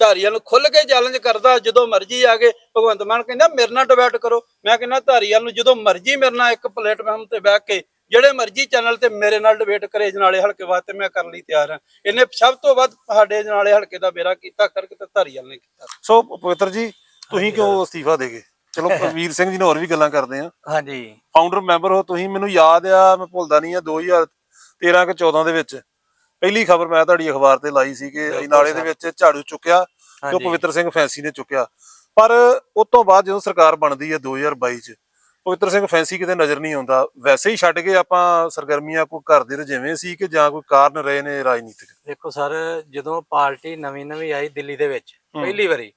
ਧਾਰੀਵਾਲ ਨੂੰ ਖੁੱਲ ਕੇ ਚੈਲੰਜ ਕਰਦਾ, ਜਦੋਂ ਮਰਜ਼ੀ ਆ ਕੇ ਭਗਵੰਤ ਮਾਨ ਕਹਿੰਦਾ, ਮੇਰੇ ਨਾਲ ਡਿਬੇਟ ਕਰੋ। ਮੈਂ ਕਹਿੰਦਾ, ਧਾਰੀਵਾਲ ਨੂੰ ਜਦੋਂ ਮਰਜ਼ੀ ਮੇਰੇ ਨਾਲ ਇੱਕ ਪਲੇਟਫਾਰਮ ਤੇ ਬਹਿ ਕੇ ਜਿਹੜੇ ਮਰਜ਼ੀ ਚੈਨਲ ਤੇ ਮੇਰੇ ਨਾਲ ਡਿਬੇਟ ਕਰੇ ਜਨਾਲੇ ਹਲਕੇ ਵਾਸਤੇ ਮੈਂ ਕਰਨ ਲਈ ਤਿਆਰ ਹਾਂ। ਇਹਨੇ ਸਭ ਤੋਂ ਵੱਧ ਸਾਡੇ ਜਨਾਲੇ ਹਲਕੇ ਦਾ ਬੇੜਾ ਕੀਤਾ ਕਰਕੇ ਤੇ ਧਾਰੀਵਾਲ ਨੇ ਕੀਤਾ। ਸੋ ਪਵਿੱਤਰ ਜੀ ਤੁਸੀਂ ਕਿਉਂ ਅਸਤੀਫਾ ਦੇ ਗਏ? ਚਲੋ ਵੀਰ ਸਿੰਘ ਜੀ ਨੇ ਹੋਰ ਵੀ ਗੱਲਾਂ ਕਰਦੇ ਆ। ਹਾਂਜੀ। ਫਾਊਂਡਰ ਮੈਂਬਰ ਹੋ ਤੁਸੀਂ ਮੈਨੂੰ ਯਾਦ ਆ ਮੈਂ ਭੁੱਲਦਾ ਨਹੀਂ ਆ 2013 ਕਿ 14 ਦੇ ਵਿੱਚ ਪਹਿਲੀ ਖਬਰ ਮੈਂ ਤੁਹਾਡੀ ਅਖਬਾਰ ਤੇ ਲਾਈ ਸੀ ਕਿ ਨਾਲੇ ਦੇ ਵਿੱਚ ਝਾੜੂ ਚੁੱਕਿਆ ਜੋ। ਪਵਿੱਤਰ ਸਿੰਘ ਫੈਂਸੀ ਨੇ ਚੁੱਕਿਆ। ਪਰ ਉਸ ਤੋਂ ਬਾਅਦ ਜਦੋਂ ਸਰਕਾਰ ਬਣਦੀ ਹੈ 2022 ਚ ਪਵਿੱਤਰ ਸਿੰਘ ਫੈਂਸੀ ਕਿਤੇ ਨਜ਼ਰ ਨਹੀਂ ਆਉਂਦਾ। ਵੈਸੇ ਹੀ ਛੱਡ ਕੇ ਆਪਾਂ ਸਰਗਰਮੀਆਂ ਕੋਈ ਘਰ ਦੇ ਰਜੇਵੇਂ ਸੀ ਕਿ ਜਾਂ ਕੋਈ ਕਾਰਨ ਰਹੇ ਨੇ ਰਾਜਨੀਤਿਕ? ਦੇਖੋ ਸਰ ਜਦੋਂ ਪਾਰਟੀ ਨਵੀਂ ਨਵੀਂ ਆਈ ਦਿੱਲੀ ਦੇ ਵਿੱਚ। ਪਹਿਲੀ ਵਾਰੀ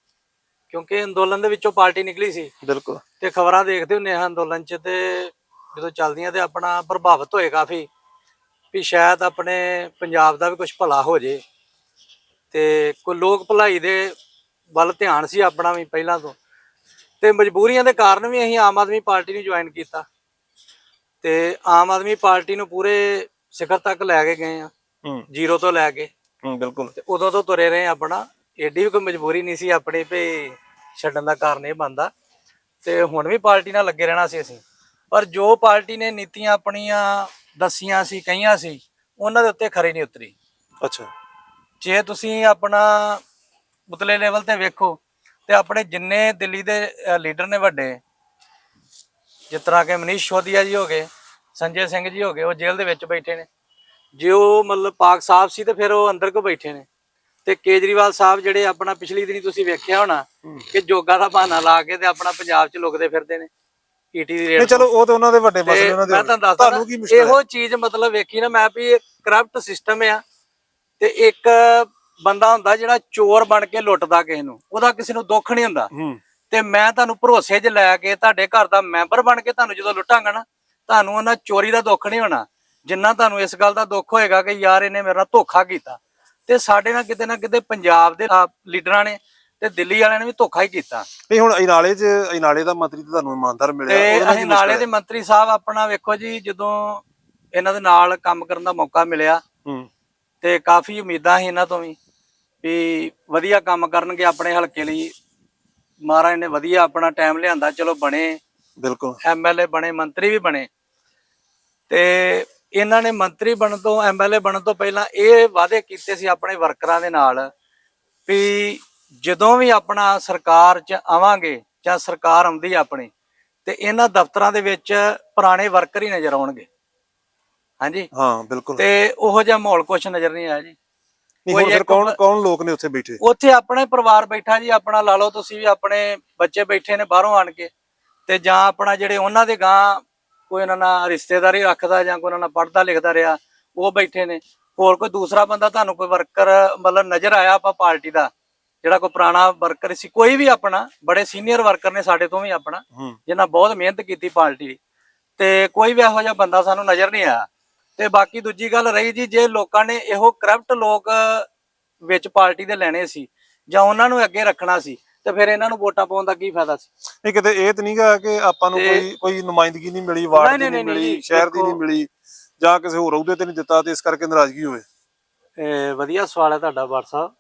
ਕਿਉਂਕਿ ਅੰਦੋਲਨ ਦੇ ਵਿੱਚੋਂ ਪਾਰਟੀ ਨਿਕਲੀ ਸੀ। ਬਿਲਕੁਲ। ਤੇ ਖਬਰਾਂ ਦੇਖਦੇ ਹੁੰਨੇ ਆ ਅੰਦੋਲਨ 'ਚ ਤੇ ਜਦੋਂ ਚੱਲਦੀਆਂ ਤੇ ਆਪਣਾ ਪ੍ਰਭਾਵਿਤ ਹੋਏ ਕਾਫੀ ਵੀ ਸ਼ਾਇਦ ਆਪਣੇ ਪੰਜਾਬ ਦਾ ਵੀ ਕੁਝ ਭਲਾ ਹੋ ਜੇ। ਤੇ ਕੋਈ ਲੋਕ ਭਲਾਈ ਦੇ ਵੱਲ ਧਿਆਨ ਸੀ ਆਪਣਾ ਵੀ ਪਹਿਲਾਂ ਤੋਂ। ਤੇ ਮਜਬੂਰੀਆਂ ਦੇ ਕਾਰਨ ਵੀ ਅਸੀਂ ਆਮ ਆਦਮੀ ਪਾਰਟੀ ਨੂੰ ਜੁਆਇਨ ਕੀਤਾ। ਤੇ ਆਮ ਆਦਮੀ ਪਾਰਟੀ ਨੂੰ ਪੂਰੇ ਸਿਖਰ ਤੱਕ ਲੈ ਕੇ ਗਏ ਆ। ਹੂੰ। ਜ਼ੀਰੋ ਤੋਂ ਲੈ ਕੇ। ਹੂੰ ਬਿਲਕੁਲ। ਤੇ ਉਦੋਂ ਤੋਂ ਤੁਰੇ ਰਹੇ ਆਪਣਾ। ਏਡੀ ਵੀ ਕੋਈ ਮਜਬੂਰੀ ਨਹੀਂ ਸੀ ਆਪਣੀ ਵੀ ਛੱਡਣ ਦਾ ਕਾਰਨ ਇਹ ਬੰਦਾ ਤੇ ਹੁਣ ਵੀ ਪਾਰਟੀ ਨਾਲ ਲੱਗੇ ਰਹਿਣਾ ਸੀ ਅਸੀਂ। ਪਰ ਜੋ ਪਾਰਟੀ ਨੇ ਨੀਤੀਆਂ ਆਪਣੀਆਂ ਦਸੀਆਂ ਸੀ ਕਹੀਆਂ ਸੀ ਉਹਨਾਂ ਦੇ ਉੱਤੇ ਖਰੀ ਨਹੀਂ ਉਤਰੀ। ਅੱਛਾ। ਜੇ ਤੁਸੀਂ ਆਪਣਾ ਉਤਲੇ ਲੈਵਲ ਤੇ ਵੇਖੋ ਤੇ ਆਪਣੇ ਜਿੰਨੇ ਦਿੱਲੀ ਦੇ ਲੀਡਰ ਨੇ ਵੱਡੇ ਜਿਸ ਤਰ੍ਹਾਂ ਕਿ ਮਨੀਸ਼ ਸ਼ੋਦੀਆ ਜੀ ਹੋ ਗਏ ਸੰਜੇ ਸਿੰਘ ਜੀ ਹੋ ਗਏ ਉਹ ਜੇਲ੍ਹ ਦੇ ਵਿੱਚ ਬੈਠੇ ਨੇ। ਜੇ ਉਹ ਮਤਲਬ ਪਾਕ ਸਾਹਿਬ ਸੀ ਤੇ ਫਿਰ ਉਹ ਅੰਦਰ ਕੋ ਬੈਠੇ ਨੇ। ਤੇ ਕੇਜਰੀਵਾਲ ਸਾਹਿਬ ਜਿਹੜੇ ਆਪਣਾ ਪਿਛਲੀ ਦਿਨੀ ਤੁਸੀਂ ਵੇਖਿਆ ਹੋਣਾ ਕਿ ਜੋਗਾ ਦਾ ਬਹਾਨਾ ਲਾ ਕੇ ਤੇ ਆਪਣਾ ਪੰਜਾਬ 'ਚ ਲੁਕਦੇ ਫਿਰਦੇ ਨੇ ਈਟੀ ਦੀ ਰੇਟ ਨਹੀਂ ਚਲੋ ਉਹ ਤੇ ਉਹਨਾਂ ਦੇ ਵੱਡੇ ਮਸਲੇ ਉਹਨਾਂ ਦੇ ਮੈਂ। ਤੁਹਾਨੂੰ ਦੱਸਦਾ ਤੁਹਾਨੂੰ ਕੀ ਮੁਸ਼ਕਲ ਇਹੋ ਚੀਜ਼ ਮਤਲਬ ਵੇਖੀ ਨਾ ਮੈਂ ਵੀ ਕਰਪਟ ਸਿਸਟਮ ਆ। ਤੇ ਇੱਕ ਬੰਦਾ ਹੁੰਦਾ ਜਿਹੜਾ ਚੋਰ ਬਣ ਕੇ ਲੁੱਟਦਾ ਕਿਸੇ ਨੂੰ ਉਹਦਾ ਕਿਸੇ ਨੂੰ ਦੁੱਖ ਨਹੀਂ ਹੁੰਦਾ। ਤੇ ਮੈਂ ਤੁਹਾਨੂੰ ਭਰੋਸੇ 'ਚ ਲੈ ਕੇ ਤੁਹਾਡੇ ਘਰ ਦਾ ਮੈਂਬਰ ਬਣ ਕੇ ਤੁਹਾਨੂੰ ਜਦੋਂ ਲੁੱਟਾਂਗਾ ਨਾ ਤੁਹਾਨੂੰ ਉਹਨਾਂ ਚੋਰੀ ਦਾ ਦੁੱਖ ਨਹੀਂ ਹੋਣਾ। ਜਿੰਨਾ ਤੁਹਾਨੂੰ ਇਸ ਗੱਲ ਦਾ ਦੁੱਖ ਹੋਏਗਾ ਕਿ ਯਾਰ ਇਹਨੇ ਮੇਰੇ ਨਾਲ ਧੋਖਾ ਕੀਤਾ। ਤੇ ਸਾਡੇ ਨਾਲ ਕਿਤੇ ਨਾ ਕਿਤੇ ਪੰਜਾਬ ਦੇ ਲੀਡਰਾਂ ਨੇ ਤੇ ਦਿੱਲੀ ਵਾਲਿਆਂ ਨੇ ਵੀ ਧੋਖਾ ਹੀ ਕੀਤਾ। ਨਹੀਂ ਹੁਣ ਇਨਾਲੇ 'ਚ ਇਨਾਲੇ ਦਾ ਮੰਤਰੀ ਤੇ ਤੁਹਾਨੂੰ ਇਮਾਨਦਾਰ ਮਿਲਿਆ ਤੇ ਉਹਦੇ ਨਾਲ ਕੀ ਅਸੀਂ ਮੁਸ਼ਕਲ ਨਾਲੇ ਹੈ? ਦੇ ਮੰਤਰੀ ਸਾਹਿਬ ਆਪਣਾ ਵੇਖੋ ਜੀ ਜਦੋਂ ਇਹਨਾਂ ਦੇ ਨਾਲ ਕੰਮ ਕਰਨ ਦਾ ਮੌਕਾ ਮਿਲਿਆ ਹੂੰ। ਤੇ ਕਾਫੀ ਉਮੀਦਾਂ ਸੀ ਇਹਨਾਂ ਤੋਂ ਵੀ। ਵੀ ਵਧੀਆ ਕੰਮ ਕਰਨਗੇ ਆਪਣੇ ਹਲਕੇ ਲਈ। ਮਹਾਰਾਜ ਨੇ ਵਧੀਆ ਆਪਣਾ ਟਾਈਮ ਲਿਆਂਦਾ ਚਲੋ ਬਣੇ। ਬਿਲਕੁਲ। ਐਮਐਲਏ ਬਣੇ ਮੰਤਰੀ ਵੀ ਬਣੇ। ਤੇ ਇਹਨਾਂ ਨੇ ਮੰਤਰੀ ਬਣਨ ਤੋਂ ਐਮਐਲਏ ਬਣਨ ਤੋਂ ਪਹਿਲਾਂ ਇਹ ਵਾਅਦੇ ਕੀਤੇ ਸੀ ਆਪਣੇ ਵਰਕਰਾਂ ਦੇ ਨਾਲ ਵੀ ਜਦੋਂ ਵੀ ਆਪਣਾ ਸਰਕਾਰ 'ਚ ਆਵਾਂਗੇ ਜਾਂ ਸਰਕਾਰ ਆਉਂਦੀ ਆਪਣੀ ਤੇ ਇਹਨਾਂ ਦਫ਼ਤਰਾਂ ਦੇ ਵਿੱਚ ਪੁਰਾਣੇ ਵਰਕਰ ਹੀ ਨਜ਼ਰ ਆਉਣਗੇ। ਹਾਂਜੀ? ਹਾਂ ਬਿਲਕੁਲ। ਤੇ ਉਹੋ ਜਿਹਾ ਮਾਹੌਲ ਕੁਛ ਨਜ਼ਰ ਨਹੀਂ ਆਇਆ ਜੀ। ਨਹੀਂ ਫਿਰ ਇੱਕ ਕੌਣ ਕੌਣ ਲੋਕ ਨੇ ਉੱਥੇ ਬੈਠੇ? ਉੱਥੇ ਆਪਣੇ ਪਰਿਵਾਰ ਬੈਠਾ ਜੀ ਆਪਣਾ ਲਾ ਲਓ ਤੁਸੀਂ ਵੀ ਆਪਣੇ ਬੱਚੇ ਬੈਠੇ ਨੇ ਬਾਹਰੋਂ ਆਣ ਕੇ ਤੇ ਜਾਂ ਆਪਣਾ ਜਿਹੜੇ ਉਹਨਾਂ ਦੇ ਗਾਂ ਕੋਈ ਉਹਨਾਂ ਨਾਲ ਰਿਸ਼ਤੇਦਾਰੀ ਰੱਖਦਾ ਜਾਂ ਕੋਈ ਉਹਨਾਂ ਨਾਲ ਪੜਦਾ ਲਿਖਦਾ ਰਿਹਾ ਉਹ ਬੈਠੇ ਨੇ। ਹੋਰ ਕੋਈ ਦੂਸਰਾ ਬੰਦਾ ਤੁਹਾਨੂੰ ਕੋਈ ਵਰਕਰ ਮਤਲਬ ਨਜ਼ਰ ਆਇਆ ਆਪਾਂ ਪਾਰਟੀ ਦਾ ਜਿਹੜਾ ਕੋਈ ਪੁਰਾਣਾ ਵਰਕਰ ਸੀ ਕੋਈ ਵੀ ਆਪਣਾ ਬੜੇ ਸੀਨੀਅਰ ਵਰਕਰ ਨੇ ਸਾਡੇ ਤੋਂ ਵੀ ਆਪਣਾ ਜਿਨ੍ਹਾਂ ਬਹੁਤ ਮਿਹਨਤ ਕੀਤੀ ਪਾਰਟੀ ਤੇ ਕੋਈ ਵੀ ਇਹੋ ਜਿਹਾ ਬੰਦਾ ਸਾਨੂੰ ਨਜ਼ਰ ਨਹੀਂ ਆਇਆ। ਤੇ ਬਾਕੀ ਦੂਜੀ ਗੱਲ ਰਹੀ ਜੀ ਜੇ ਲੋਕਾਂ ਨੇ ਇਹੋ ਕਰਪਟ ਲੋਕ ਵਿੱਚ ਪਾਰਟੀ ਦੇ ਲੈਣੇ ਸੀ ਜਾਂ ਉਹਨਾਂ ਨੂੰ ਅੱਗੇ ਰੱਖਣਾ ਸੀ ਤੇ ਫਿਰ ਇਹਨਾਂ ਨੂੰ ਵੋਟਾਂ ਪਾਉਣ ਦਾ ਕੀ ਫਾਇਦਾ ਸੀ? ਨਹੀਂ ਕਿਤੇ ਇਹ ਤਾਂ ਨਹੀਂਗਾ ਕਿ ਆਪਾਂ ਨੂੰ ਕੋਈ ਕੋਈ ਨੁਮਾਇੰਦਗੀ ਨਹੀਂ ਮਿਲੀ ਵਾਰਡ ਦੀ ਨਹੀਂ, ਮਿਲੀ ਸ਼ਹਿਰ ਦੀ ਨਹੀਂ ਮਿਲੀ ਜਾਂ ਕਿਸੇ ਹੋਰ ਅਹੁਦੇ ਤੇ ਨਹੀਂ ਦਿੱਤਾ ਤੇ ਇਸ ਕਰਕੇ ਨਾਰਾਜ਼ਗੀ ਹੋਵੇ। ਇਹ ਵਧੀਆ ਸਵਾਲ ਹੈ ਤੁਹਾਡਾ ਬਾਰ ਸਾਹਿਬ।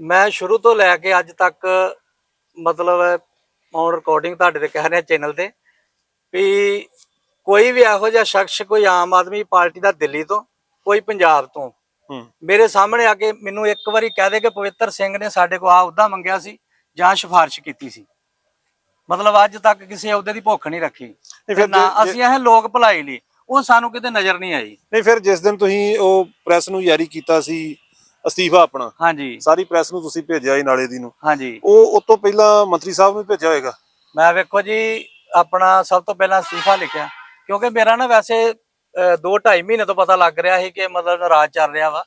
ਮੈਂ ਸ਼ੁਰੂ ਤੋਂ ਲੈ ਕੇ ਅੱਜ ਤੱਕ ਮਤਲਬ ਔਨ ਰਿਕਾਰਡਿੰਗ ਤੁਹਾਡੇ ਤੇ ਕਹਿ ਰਿਹਾ ਚੈਨਲ ਤੇ ਵੀ ਕੋਈ ਵੀ ਇਹੋ ਜਿਹਾ ਸ਼ਖਸ ਕੋਈ ਆਮ ਆਦਮੀ ਪਾਰਟੀ ਦਾ ਦਿੱਲੀ ਤੋਂ ਕੋਈ ਪੰਜਾਬ ਤੋਂ। ਹੂੰ। ਮੇਰੇ ਸਾਹਮਣੇ ਆ ਕੇ ਮੈਨੂੰ ਇੱਕ ਵਾਰੀ ਕਹਿ ਦੇ ਕਿ ਪਵਿੱਤਰ ਸਿੰਘ ਨੇ ਸਾਡੇ ਕੋਲ ਆ ਅਹੁਦਾ ਮੰਗਿਆ ਸੀ ਜਾਂ ਸਿਫਾਰਿਸ਼ ਕੀਤੀ ਸੀ। ਮਤਲਬ ਅੱਜ ਤੱਕ ਕਿਸੇ ਅਹੁਦੇ ਦੀ ਭੁੱਖ ਨਹੀਂ ਰੱਖੀ। ਨਾ ਅਸੀਂ ਇਹ ਲੋਕ ਭਲਾਈ ਲਈ ਉਹ ਸਾਨੂੰ ਕਿਤੇ ਨਜ਼ਰ ਨਹੀਂ ਆਈ। ਨਹੀਂ ਫਿਰ ਜਿਸ ਦਿਨ ਤੁਸੀਂ ਉਹ ਪ੍ਰੈਸ ਨੂੰ ਜਾਰੀ ਕੀਤਾ ਸੀ ਅਸਤੀਫਾ ਆਪਣਾ ਹਾਂਜੀ। ਸਾਰੀ ਪ੍ਰੈਸ ਨੂੰ ਤੁਸੀਂ ਭੇਜਿਆ ਸੀ ਨਾਲੇ ਦੀ ਨੂੰ। ਹਾਂਜੀ। ਉਹ ਉਸ ਤੋਂ ਪਹਿਲਾਂ ਮੰਤਰੀ ਸਾਹਿਬ ਨੂੰ ਭੇਜਿਆ ਹੋਏਗਾ? ਮੈਂ ਵੇਖੋ ਜੀ ਆਪਣਾ ਸਭ ਤੋਂ ਪਹਿਲਾਂ ਅਸਤੀਫਾ ਲਿਖਿਆ। ਕਿਉਂਕਿ ਮੇਰਾ ਨਾ ਵੈਸੇ 2.5 ਮਹੀਨੇ ਤੋਂ ਪਤਾ ਲੱਗ ਰਿਹਾ ਸੀ ਕਿ ਮਤਲਬ ਨਾਰਾਜ਼ ਚੱਲ ਰਿਹਾ ਵਾ।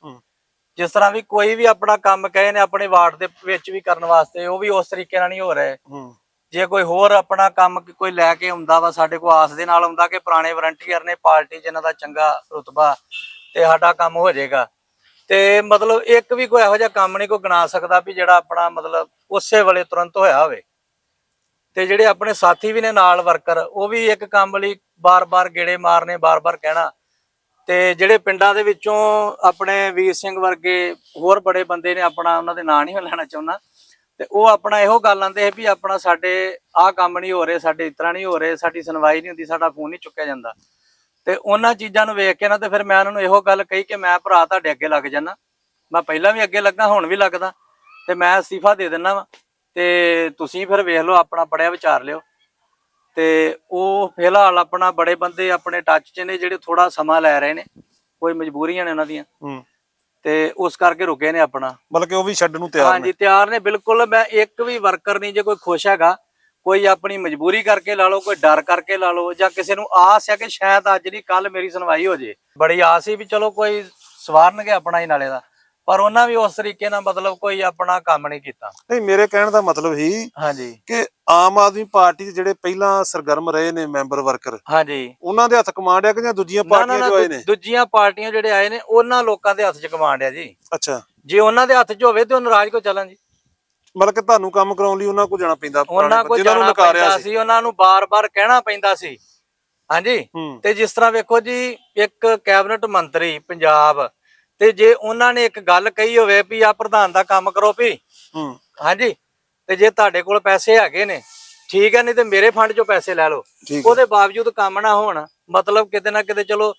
ਜਿਸ ਤਰ੍ਹਾਂ ਵੀ ਕੋਈ ਵੀ ਆਪਣਾ ਕੰਮ ਕਹੇ ਨੇ ਆਪਣੇ ਵਾਰਡ ਦੇ ਵਿੱਚ ਵੀ ਕਰਨ ਵਾਸਤੇ ਉਹ ਵੀ ਉਸ ਤਰੀਕੇ ਨਾਲ ਨਹੀਂ ਹੋ ਰਿਹਾ। ਜੇ ਕੋਈ ਹੋਰ ਆਪਣਾ ਕੰਮ ਕੋਈ ਲੈ ਕੇ ਆਉਂਦਾ ਵਾ ਸਾਡੇ ਕੋਲ ਆਸ ਦੇ ਨਾਲ ਆਉਂਦਾ ਕਿ ਪੁਰਾਣੇ ਵਲੰਟੀਅਰ ਨੇ ਪਾਰਟੀ ਜਿਨ੍ਹਾਂ ਦਾ ਚੰਗਾ ਰੁਤਬਾ ਤੇ ਸਾਡਾ ਕੰਮ ਹੋ ਜਾਏਗਾ। ਤੇ ਮਤਲਬ ਇੱਕ ਵੀ ਕੋਈ ਇਹੋ ਜਿਹਾ ਕੰਮ ਨਹੀਂ ਕੋਈ ਗਣਾ ਸਕਦਾ ਵੀ ਜਿਹੜਾ ਆਪਣਾ ਮਤਲਬ ਉਸੇ ਵੇਲੇ ਤੁਰੰਤ ਹੋਇਆ ਹੋਵੇ। ਤੇ ਜਿਹੜੇ ਆਪਣੇ ਸਾਥੀ ਵੀ ਨੇ ਨਾਲ ਵਰਕਰ ਉਹ ਵੀ ਇੱਕ ਕੰਮ ਲਈ ਬਾਰ-ਬਾਰ ਗੇੜੇ ਮਾਰਨੇ, ਬਾਰ-ਬਾਰ ਕਹਿਣਾ। ਤੇ ਜਿਹੜੇ ਪਿੰਡਾਂ ਦੇ ਵਿੱਚੋਂ ਆਪਣੇ ਵੀਰ ਸਿੰਘ ਵਰਗੇ ਹੋਰ ਬੜੇ ਬੰਦੇ ਨੇ, ਆਪਣਾ ਉਹਨਾਂ ਦੇ ਨਾਂ ਨਹੀਂ ਮੈਂ ਲੈਣਾ ਚਾਹੁੰਦਾ। ਤੇ ਉਹ ਆਪਣਾ ਇਹੋ ਗੱਲ ਆਂਦੇ ਵੀ ਆਪਣਾ ਸਾਡੇ ਆਹ ਕੰਮ ਨਹੀਂ ਹੋ ਰਹੇ, ਸਾਡੇ ਇਸ ਤਰ੍ਹਾਂ ਨਹੀਂ ਹੋ ਰਹੇ, ਸਾਡੀ ਸੁਣਵਾਈ ਨਹੀਂ ਹੁੰਦੀ, ਸਾਡਾ ਫੋਨ ਨਹੀਂ ਚੁੱਕਿਆ ਜਾਂਦਾ। ਤੇ ਉਹਨਾਂ ਚੀਜ਼ਾਂ ਨੂੰ ਵੇਖ ਕੇ ਨਾ ਤੇ ਫਿਰ ਮੈਂ ਉਹਨਾਂ ਨੂੰ ਇਹੋ ਗੱਲ ਕਹੀ ਕਿ ਮੈਂ ਭਰਾ ਤੁਹਾਡੇ ਅੱਗੇ ਲੱਗ ਜਾਣਾ ਮੈਂ ਪਹਿਲਾਂ ਵੀ ਅੱਗੇ ਲੱਗਾ, ਹੁਣ ਵੀ ਲੱਗਦਾ। ਤੇ ਮੈਂ ਅਸਤੀਫਾ ਦੇ ਦਿੰਦਾ ਵਾ। ਤੇ ਤੁਸੀਂ ਫਿਰ ਵੇਖ ਲਓ ਆਪਣਾ ਪੜਿਆ ਵਿਚਾਰ ਲਿਓ। ਤੇ ਉਹ ਫਿਲਹਾਲ ਆਪਣਾ ਬੜੇ ਬੰਦੇ ਆਪਣੇ ਟੱਚ 'ਚ ਨੇ ਜਿਹੜੇ ਥੋੜਾ ਸਮਾਂ ਲੈ ਰਹੇ ਨੇ। ਕੋਈ ਮਜਬੂਰੀਆਂ ਨੇ ਉਹਨਾਂ ਦੀਆਂ। ਤੇ ਉਸ ਕਰਕੇ ਰੁਕੇ ਨੇ ਆਪਣਾ। ਮਤਲਬ ਕਿ ਉਹ ਵੀ ਛੱਡਣ ਨੂੰ ਤਿਆਰ ਹਾਂਜੀ ਨੇ ਤਿਆਰ ਨੇ। ਬਿਲਕੁਲ ਮੈਂ ਇੱਕ ਵੀ ਵਰਕਰ ਨਹੀਂ ਜੇ ਕੋਈ ਖੁਸ਼ ਹੈਗਾ ਕੋਈ ਆਪਣੀ ਮਜਬੂਰੀ ਕਰਕੇ ਲਾ ਲਓ ਕੋਈ ਡਰ ਕਰਕੇ ਲਾ ਲਓ ਜਾਂ ਕਿਸੇ ਨੂੰ ਆਸ ਹੈ ਕਿ ਸ਼ਾਇਦ ਅੱਜ ਨਹੀਂ ਕੱਲ ਮੇਰੀ ਸੁਣਵਾਈ ਹੋ ਜੇ। ਬੜੀ ਆਸ ਸੀ ਵੀ ਚਲੋ ਕੋਈ ਸਵਾਰਨਗੇ ਆਪਣਾ ਹੀ ਨਾਲੇ ਦਾ। ਪਰ ਉਹਨਾਂ ਵੀ ਉਸ ਤਰੀਕੇ ਨਾਲ ਮਤਲਬ ਕੋਈ ਆਪਣਾ ਕੰਮ ਨਹੀਂ ਕੀਤਾ। ਨਹੀਂ ਮੇਰੇ ਕਹਿਣ ਦਾ ਮਤਲਬ ਹੀ ਹਾਂਜੀ। ਕਿ ਆਮ ਆਦਮੀ ਪਾਰਟੀ ਦੇ ਜਿਹੜੇ ਪਹਿਲਾਂ ਸਰਗਰਮ ਰਹੇ ਨੇ ਮੈਂਬਰ ਵਰਕਰ ਹਾਂਜੀ। ਉਹਨਾਂ ਦੇ ਹੱਥ ਕਮਾਂਡ ਆ ਕਿ ਜਾਂ ਦੂਜੀਆਂ ਪਾਰਟੀਆਂ ਜੋ ਆਏ ਨੇ? ਦੂਜੀਆਂ ਪਾਰਟੀਆਂ ਜਿਹੜੇ ਆਏ ਨੇ ਉਹਨਾਂ ਲੋਕਾਂ ਦੇ ਹੱਥ 'ਚ ਕਮਾਂਡ ਆ ਜੀ। ਅੱਛਾ। ਜੇ ਉਹਨਾਂ ਦੇ ਹੱਥ 'ਚ ਹੋਵੇ ਤੇ ਉਹ ਨਾਰਾਜ਼ ਕੋ ਚੱਲਣ ਜੀ? ਮਤਲਬ ਕਿ ਤੁਹਾਨੂੰ ਕੰਮ ਕਰਾਉਣ ਲਈ ਉਹਨਾਂ ਕੋਲ ਜਾਣਾ ਪੈਂਦਾ ਉਹਨਾਂ ਨੂੰ ਜਾਣਾ ਪੈਂਦਾ ਸੀ। ਉਹਨਾਂ ਨੂੰ ਬਾਰ-ਬਾਰ ਕਹਿਣਾ ਪੈਂਦਾ ਸੀ। ਹਾਂਜੀ। ਤੇ ਜਿਸ ਤਰ੍ਹਾਂ ਵੇਖੋ ਜੀ ਇੱਕ ਕੈਬਨਿਟ ਮੰਤਰੀ ਪੰਜਾਬ ਤੇ ਜੇ ਉਹਨਾਂ ਨੇ ਇੱਕ ਗੱਲ ਕਹੀ ਹੋਵੇ ਵੀ ਆ ਪ੍ਰਧਾਨ ਦਾ ਕੰਮ ਕਰੋ ਵੀ ਹੂੰ। ਹਾਂਜੀ ਤੇ ਜੇ ਤੁਹਾਡੇ ਕੋਲ ਪੈਸੇ ਹੈਗੇ ਨੇ ਠੀਕ ਹੈ ਨਹੀਂ ਤੇ ਮੇਰੇ ਫੰਡ ਚੋਂ ਪੈਸੇ ਲੈ ਲਓ। ਉਹਦੇ ਬਾਵਜੂਦ ਕੰਮ ਨਾ ਹੋਣ ਮਤਲਬ ਕਿਤੇ ਨਾ ਕਿਤੇ ਚਲੋ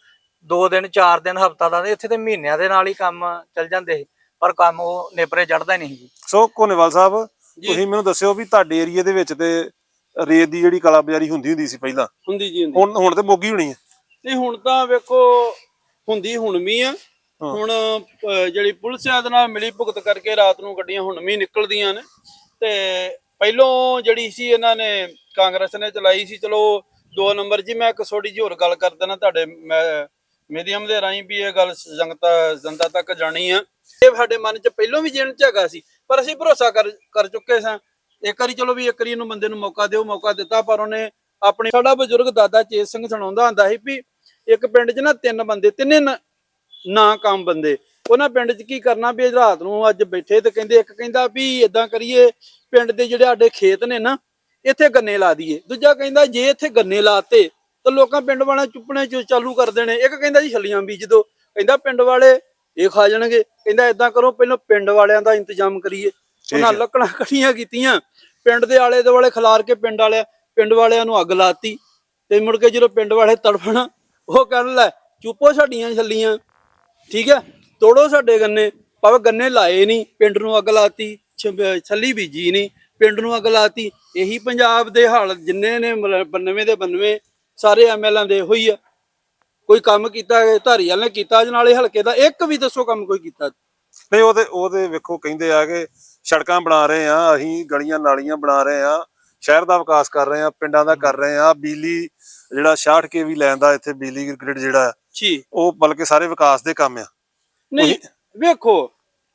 2 ਦਿਨ 4 ਦਿਨ ਹਫਤਾ ਦਾ ਇੱਥੇ ਤੇ ਮਹੀਨਿਆਂ ਦੇ ਨਾਲ ਹੀ ਕੰਮ ਚੱਲ ਜਾਂਦੇ ਸੀ ਪਰ ਕੰਮ ਉਹ ਨੇਪਰੇ ਚੜਦਾ ਹੀ ਨਹੀਂ ਜੀ ਸੋ ਕੋਨੇਵਾਲ ਸਾਹਿਬ। ਤੁਸੀਂ ਮੈਨੂੰ ਦੱਸਿਓ ਵੀ ਤੁਹਾਡੇ ਏਰੀਆ ਦੇ ਵਿੱਚ ਤੇ ਰੇਤ ਦੀ ਜਿਹੜੀ ਕਾਲਾ ਬਾਜ਼ਾਰੀ ਹੁੰਦੀ ਹੁੰਦੀ ਸੀ ਪਹਿਲਾਂ? ਹੁੰਦੀ ਜੀ ਹੁੰਦੀ। ਹੁਣ ਹੁਣ ਤੇ ਮੋਗੀ ਹੋਣੀ ਹੈ। ਨਹੀਂ ਹੁਣ ਤਾਂ ਵੇਖੋ ਹੁੰਦੀ ਹੁਣ ਵੀ ਆ ਹੁਣ ਅਹ, ਜਿਹੜੀ ਪੁਲਿਸ ਆ ਦੇ ਨਾਲ ਮਿਲੀ ਭੁਗਤ ਕਰਕੇ ਰਾਤ ਨੂੰ ਗੱਡੀਆਂ ਹੁਣ ਵੀ ਨਿਕਲਦੀਆਂ ਨੇ। ਤੇ ਪਹਿਲੋਂ ਜਿਹੜੀ ਸੀ ਇਹਨਾਂ ਨੇ ਕਾਂਗਰਸ ਨੇ ਚਲਾਈ ਸੀ ਚਲੋ ਦੋ ਨੰਬਰ ਜੀ ਮੈਂ ਇੱਕ ਛੋਟੀ ਜਿਹੀ ਹੋਰ ਗੱਲ ਕਰ ਦੇਣਾ ਤੁਹਾਡੇ ਮੀਡੀਅਮ ਦੇ ਰਾਹੀਂ ਵੀ ਇਹ ਗੱਲ ਜਨਤਾ ਜਨਤਾ ਤੱਕ ਜਾਣੀ ਆ। ਇਹ ਸਾਡੇ ਮਨ 'ਚ ਪਹਿਲੋਂ ਵੀ ਜੇਨ 'ਚ ਹੈਗਾ ਸੀ ਪਰ ਅਸੀਂ ਭਰੋਸਾ ਕਰ ਕਰ ਚੁੱਕੇ ਸਾਂ। ਇੱਕ ਵਾਰੀ ਚਲੋ ਵੀ ਇੱਕ ਵਾਰੀ ਇਹਨੂੰ ਬੰਦੇ ਨੂੰ ਮੌਕਾ ਦਿਓ ਮੌਕਾ ਦਿੱਤਾ ਪਰ ਉਹਨੇ ਆਪਣੇ ਸਾਡਾ ਬਜ਼ੁਰਗ ਦਾਦਾ ਚੇਤ ਸਿੰਘ ਸੁਣਾਉਂਦਾ ਹੁੰਦਾ ਸੀ ਵੀ ਇੱਕ ਪਿੰਡ 'ਚ ਨਾ ਤਿੰਨ ਬੰਦੇ ਤਿੰਨੇ ਨਾ- ਨਾ ਕੰਮ ਬੰਦੇ। ਉਹਨਾਂ ਪਿੰਡ 'ਚ ਕੀ ਕਰਨਾ ਵੀ ਰਾਤ ਨੂੰ ਅੱਜ ਬੈਠੇ ਤੇ ਕਹਿੰਦੇ ਇੱਕ ਕਹਿੰਦਾ ਵੀ ਇਦਾਂ ਕਰੀਏ ਪਿੰਡ ਦੇ ਜਿਹੜੇ ਸਾਡੇ ਖੇਤ ਨੇ ਨਾ ਇੱਥੇ ਗੰਨੇ ਲਾ ਦਈਏ। ਦੂਜਾ ਕਹਿੰਦਾ ਜੇ ਇੱਥੇ ਗੰਨੇ ਲਾਤੇ ਤਾਂ ਲੋਕਾਂ ਪਿੰਡ ਵਾਲਿਆਂ ਚੁੱਪਣੇ ਚ ਚਾਲੂ ਕਰ ਦੇਣੇ। ਇੱਕ ਕਹਿੰਦਾ ਜੀ ਛੱਲੀਆਂ ਬੀਜ ਦੋ। ਕਹਿੰਦਾ ਪਿੰਡ ਵਾਲੇ ਇਹ ਖਾ ਜਾਣਗੇ। ਕਹਿੰਦਾ ਇਦਾਂ ਕਰੋ ਪਹਿਲਾਂ ਪਿੰਡ ਵਾਲਿਆਂ ਦਾ ਇੰਤਜ਼ਾਮ ਕਰੀਏ। ਉਹਨਾਂ। ਲੱਕੜਾਂ ਇਕੱਠੀਆਂ ਕੀਤੀਆਂ। ਪਿੰਡ ਦੇ ਆਲੇ ਦੁਆਲੇ ਖਿਲਾਰ ਕੇ ਪਿੰਡ ਵਾਲਿਆਂ ਪਿੰਡ ਵਾਲਿਆਂ ਨੂੰ ਅੱਗ ਲਾਤੀ। ਤੇ ਮੁੜ ਕੇ ਜਦੋਂ ਪਿੰਡ ਵਾਲੇ ਤੜਫਣ ਉਹ ਕਹਿਣ ਲੈ ਚੁੱਪੋ ਸਾਡੀਆਂ ਛੱਲੀਆਂ। ਠੀਕ ਹੈ? ਤੋੜੋ ਸਾਡੇ ਗੰਨੇ। ਭਾਵੇਂ ਗੰਨੇ ਲਾਏ ਨਹੀਂ, ਪਿੰਡ ਨੂੰ ਅੱਗ ਲਾਤੀ ਛੱਲੀ ਬੀਜੀ ਨਹੀਂ, ਪਿੰਡ ਨੂੰ ਅੱਗ ਲਾਤੀ। ਇਹੀ ਪੰਜਾਬ ਦੇ ਹਾਲ ਜਿੰਨੇ ਨੇ 92 ਦੇ 92 ਸਾਰੇ ਐਮਐਲਆਂ ਦੇ ਹੋਈ ਆ। ਕੋਈ ਕੰਮ ਕੀਤਾ ਧਾਰੀਵਾਲ ਨੇ ਕੀਤਾ, ਅੱਜ ਨਾਲੇ ਹਲਕੇ ਦਾ। ਇੱਕ ਵੀ ਦੱਸੋ ਕੰਮ ਕੋਈ ਕੀਤਾ। ਨਹੀਂ ਉਹਦੇ ਉਹਦੇ ਵੇਖੋ, ਕਹਿੰਦੇ ਆ ਕਿ ਸੜਕਾਂ ਬਣਾ ਰਹੇ ਆ, ਅਸੀਂ ਗਲੀਆਂ ਨਾਲੀਆਂ ਬਣਾ ਰਹੇ ਆ, ਸ਼ਹਿਰ ਦਾ ਵਿਕਾਸ ਕਰ ਰਹੇ ਆ, ਪਿੰਡਾਂ ਦਾ ਕਰ ਰਹੇ ਆ, ਬਿਜਲੀ ਜਿਹੜਾ 66 ਕੇ ਵੀ ਲੈਣ ਇੱਥੇ ਬਿਜਲੀ ਗ੍ਰਿਡ ਜਿਹੜਾ ਜੀ। ਉਹ ਬਲਕਿ ਸਾਰੇ ਵਿਕਾਸ ਦੇ ਕੰਮ ਆ। ਨਹੀਂ ਵੇਖੋ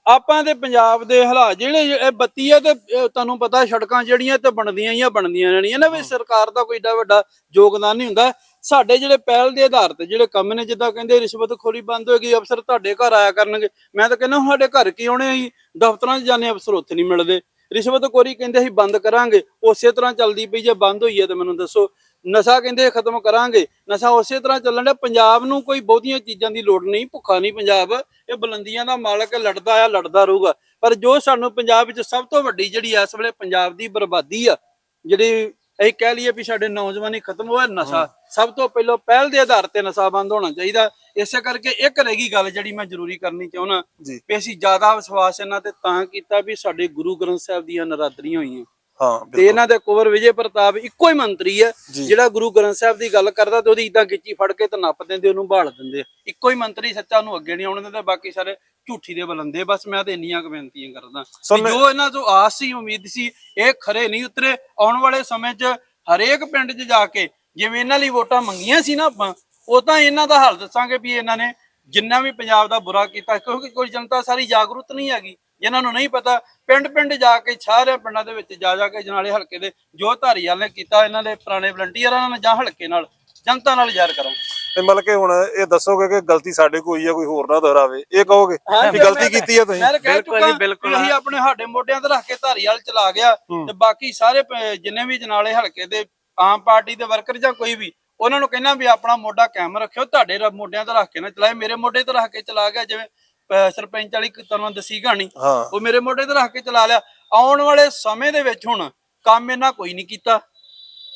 ਆਪਾਂ ਦੇ ਪੰਜਾਬ ਦੇ ਹਾਲਾਤ ਜਿਹੜੇ ਇਹ ਬੱਤੀ ਆ ਤੇ ਤੁਹਾਨੂੰ ਪਤਾ ਸੜਕਾਂ ਜਿਹੜੀਆਂ ਤੇ ਬਣਦੀਆਂ ਹੀ ਆ ਬਣਦੀਆਂ ਰਹਿਣੀਆਂ ਨਾ ਵੀ ਸਰਕਾਰ ਦਾ ਕੋਈ ਏਡਾ ਵੱਡਾ ਯੋਗਦਾਨ ਨਹੀਂ ਹੁੰਦਾ। ਸਾਡੇ ਜਿਹੜੇ ਪਹਿਲ ਦੇ ਆਧਾਰ ਤੇ ਜਿਹੜੇ ਕੰਮ ਨੇ ਜਿੱਦਾਂ ਕਹਿੰਦੇ ਰਿਸ਼ਵਤਖੋਰੀ ਬੰਦ ਹੋਏਗੀ ਅਫਸਰ ਤੁਹਾਡੇ ਘਰ ਆਇਆ ਕਰਨਗੇ। ਮੈਂ ਤਾਂ ਕਹਿੰਦਾ ਸਾਡੇ ਘਰ ਕੀ ਆਉਣੇ ਅਸੀਂ ਦਫ਼ਤਰਾਂ 'ਚ ਜਾਂਦੇ ਅਫਸਰ ਉੱਥੇ ਨਹੀਂ ਮਿਲਦੇ। ਰਿਸ਼ਵਤਖੋਰੀ ਕਹਿੰਦੇ ਅਸੀਂ ਬੰਦ ਕਰਾਂਗੇ। ਉਸੇ ਤਰ੍ਹਾਂ ਚੱਲਦੀ ਪਈ ਜੇ ਬੰਦ ਹੋਈ ਹੈ ਤਾਂ ਮੈਨੂੰ ਦੱਸੋ। ਨਸ਼ਾ ਕਹਿੰਦੇ ਖਤਮ ਕਰਾਂਗੇ। ਨਸ਼ਾ ਉਸੇ ਤਰ੍ਹਾਂ ਚੱਲਣ ਡਿਆ ਪੰਜਾਬ ਨੂੰ ਕੋਈ ਬਹੁਤੀਆਂ ਚੀਜ਼ਾਂ ਦੀ ਲੋੜ ਨਹੀਂ ਭੁੱਖਾ ਨਹੀਂ ਪੰਜਾਬ। ਇਹ ਬੁਲੰਦੀਆਂ ਦਾ ਮਾਲਕ ਲੜਦਾ ਆ ਲੜਦਾ ਰਹੂਗਾ। ਪਰ ਜੋ ਸਾਨੂੰ ਪੰਜਾਬ ਵਿੱਚ ਸਭ ਤੋਂ ਵੱਡੀ ਜਿਹੜੀ ਇਸ ਵੇਲੇ ਪੰਜਾਬ ਦੀ ਬਰਬਾਦੀ ਆ ਜਿਹੜੀ ਅਸੀਂ ਕਹਿ ਲਈਏ ਵੀ ਸਾਡੇ ਨੌਜਵਾਨੀ ਖਤਮ ਹੋਇਆ ਨਸ਼ਾ ਸਭ ਤੋਂ ਪਹਿਲਾਂ ਪਹਿਲ ਦੇ ਆਧਾਰ ਤੇ ਨਸ਼ਾ ਬੰਦ ਹੋਣਾ ਚਾਹੀਦਾ। ਇਸੇ ਕਰਕੇ ਇੱਕ ਰਹਿ ਗਈ ਗੱਲ ਜਿਹੜੀ ਮੈਂ ਜ਼ਰੂਰੀ ਕਰਨੀ ਚਾਹੁੰਦਾ ਵੀ ਅਸੀਂ ਜ਼ਿਆਦਾ ਵਿਸ਼ਵਾਸ ਇਹਨਾਂ ਤੇ ਤਾਂ ਕੀਤਾ ਵੀ ਸਾਡੇ ਗੁਰੂ ਗ੍ਰੰਥ ਸਾਹਿਬ ਦੀਆਂ ਨਰਾਦਰੀਆਂ ਹੋਈਆਂ। ਹਾਂ ਤੇ ਇਹਨਾਂ ਦੇ ਕੁਵਰ ਵਿਜੇ ਪ੍ਰਤਾਪ ਇੱਕੋ ਹੀ ਮੰਤਰੀ ਹੈ। ਜਿਹੜਾ ਗੁਰੂ ਗ੍ਰੰਥ ਸਾਹਿਬ ਦੀ ਗੱਲ ਕਰਦਾ ਤੇ ਉਹਦੀ ਇਦਾਂ ਗਿੱਚੀ ਫੜ ਕੇ ਤੇ ਨੱਪ ਦਿੰਦੇ ਉਹਨੂੰ ਬਾਲ ਦਿੰਦੇ। ਇੱਕੋ ਹੀ ਮੰਤਰੀ ਸੱਚਾ ਨੂੰ ਅੱਗੇ ਨਹੀਂ ਆਉਣ ਦਿੰਦੇ ਬਾਕੀ ਸਾਰੇ ਝੂਠੀ ਦੇ ਬਲੰਦੇ ਬਸ ਮੈਂ ਤੇ ਇੰਨੀਆਂ ਕੁ ਬੇਨਤੀਆਂ ਕਰਦਾ ਜੋ ਇਹਨਾਂ ਤੋਂ ਆਸ ਸੀ ਉਮੀਦ ਸੀ ਇਹ ਖਰੇ ਨਹੀਂ ਉਤਰੇ ਆਉਣ ਵਾਲੇ ਸਮੇਂ 'ਚ ਹਰੇਕ ਪਿੰਡ 'ਚ ਜਾ ਕੇ ਜਿਵੇਂ ਇਹਨਾਂ ਲਈ ਵੋਟਾਂ ਮੰਗੀਆਂ ਸੀ ਨਾ ਆਪਾਂ ਉਹ ਤਾਂ ਇਹਨਾਂ ਦਾ ਹਾਲ ਦੱਸਾਂਗੇ ਵੀ ਇਹਨਾਂ ਨੇ ਜਿੰਨਾ ਵੀ ਪੰਜਾਬ ਦਾ ਬੁਰਾ ਕੀਤਾ ਕਿਉਂਕਿ ਕੋਈ ਜਨਤਾ ਸਾਰੀ ਜਾਗਰੂਕ ਨਹੀਂ ਹੈਗੀ ਜਿਨ੍ਹਾਂ ਨੂੰ ਨਹੀਂ ਪਤਾ ਪਿੰਡ ਪਿੰਡ ਜਾ ਕੇ ਸਾਰੇ ਪਿੰਡਾਂ ਦੇ ਵਿੱਚ ਜਾ ਜਾ ਕੇ ਜਨਾਲੇ ਹਲਕੇ ਦੇ ਜੋ ਧਾਰੀਵਾਲ ਨੇ ਕੀਤਾ ਇਹਨਾਂ ਦੇ ਪੁਰਾਣੇ ਵਲੰਟੀਅਰਾਂ ਨਾਲ ਜਾਂ ਹਲਕੇ ਨਾਲ ਜਨਤਾ ਨਾਲ ਜ਼ਾਹਿਰ ਕਰੋ। ਤੇ ਮਤਲਬ ਕਿ ਹੁਣ ਇਹ ਦੱਸੋਗੇ ਕਿ ਗਲਤੀ ਸਾਡੇ ਕੋਈ ਆ ਕੋਈ ਹੋਰ ਨਾ ਦੁਹਰਾਵੇ। ਇਹ ਕਹੋਗੇ ਵੀ ਗਲਤੀ ਕੀਤੀ ਆ ਤੁਸੀਂ? ਬਿਲਕੁਲ ਚੁੱਕਾ ਜੀ, ਬਿਲਕੁਲ। ਅਸੀਂ ਆਪਣੇ ਸਾਡੇ ਮੋਢਿਆਂ ਤੇ ਰੱਖ ਕੇ ਧਾਰੀਵਾਲ ਚਲਾ ਗਿਆ ਤੇ ਬਾਕੀ ਸਾਰੇ ਜਿੰਨੇ ਵੀ ਜਨਾਲੇ ਹਲਕੇ ਦੇ ਆਮ ਪਾਰਟੀ ਦੇ ਵਰਕਰ ਜਾਂ ਕੋਈ ਵੀ ਉਹਨਾਂ ਨੂੰ ਕਹਿੰਦਾ ਵੀ ਆਪਣਾ ਮੋਢਾ ਕਾਇਮ ਰੱਖਿਓ ਤੁਹਾਡੇ ਮੋਢਿਆਂ ਤੇ ਰੱਖ ਕੇ ਨਾ ਚਲਾਏ ਮੇਰੇ ਮੋਢੇ ਤੇ ਰੱਖ ਕੇ ਚਲਾ ਗਿਆ ਜਿਵੇਂ ਸਰਪੰਚ ਵਾਲੀ ਤੁਹਾਨੂੰ ਦੱਸੀ ਕਹਾਣੀ। ਹਾਂ। ਉਹ ਮੇਰੇ ਮੋਢੇ ਤੇ ਰੱਖ ਕੇ ਚਲਾ ਲਿਆ। ਆਉਣ ਵਾਲੇ ਸਮੇਂ ਦੇ ਵਿੱਚ ਹੁਣ ਕੰਮ ਇਹਨਾਂ ਕੋਈ ਨਹੀਂ ਕੀਤਾ।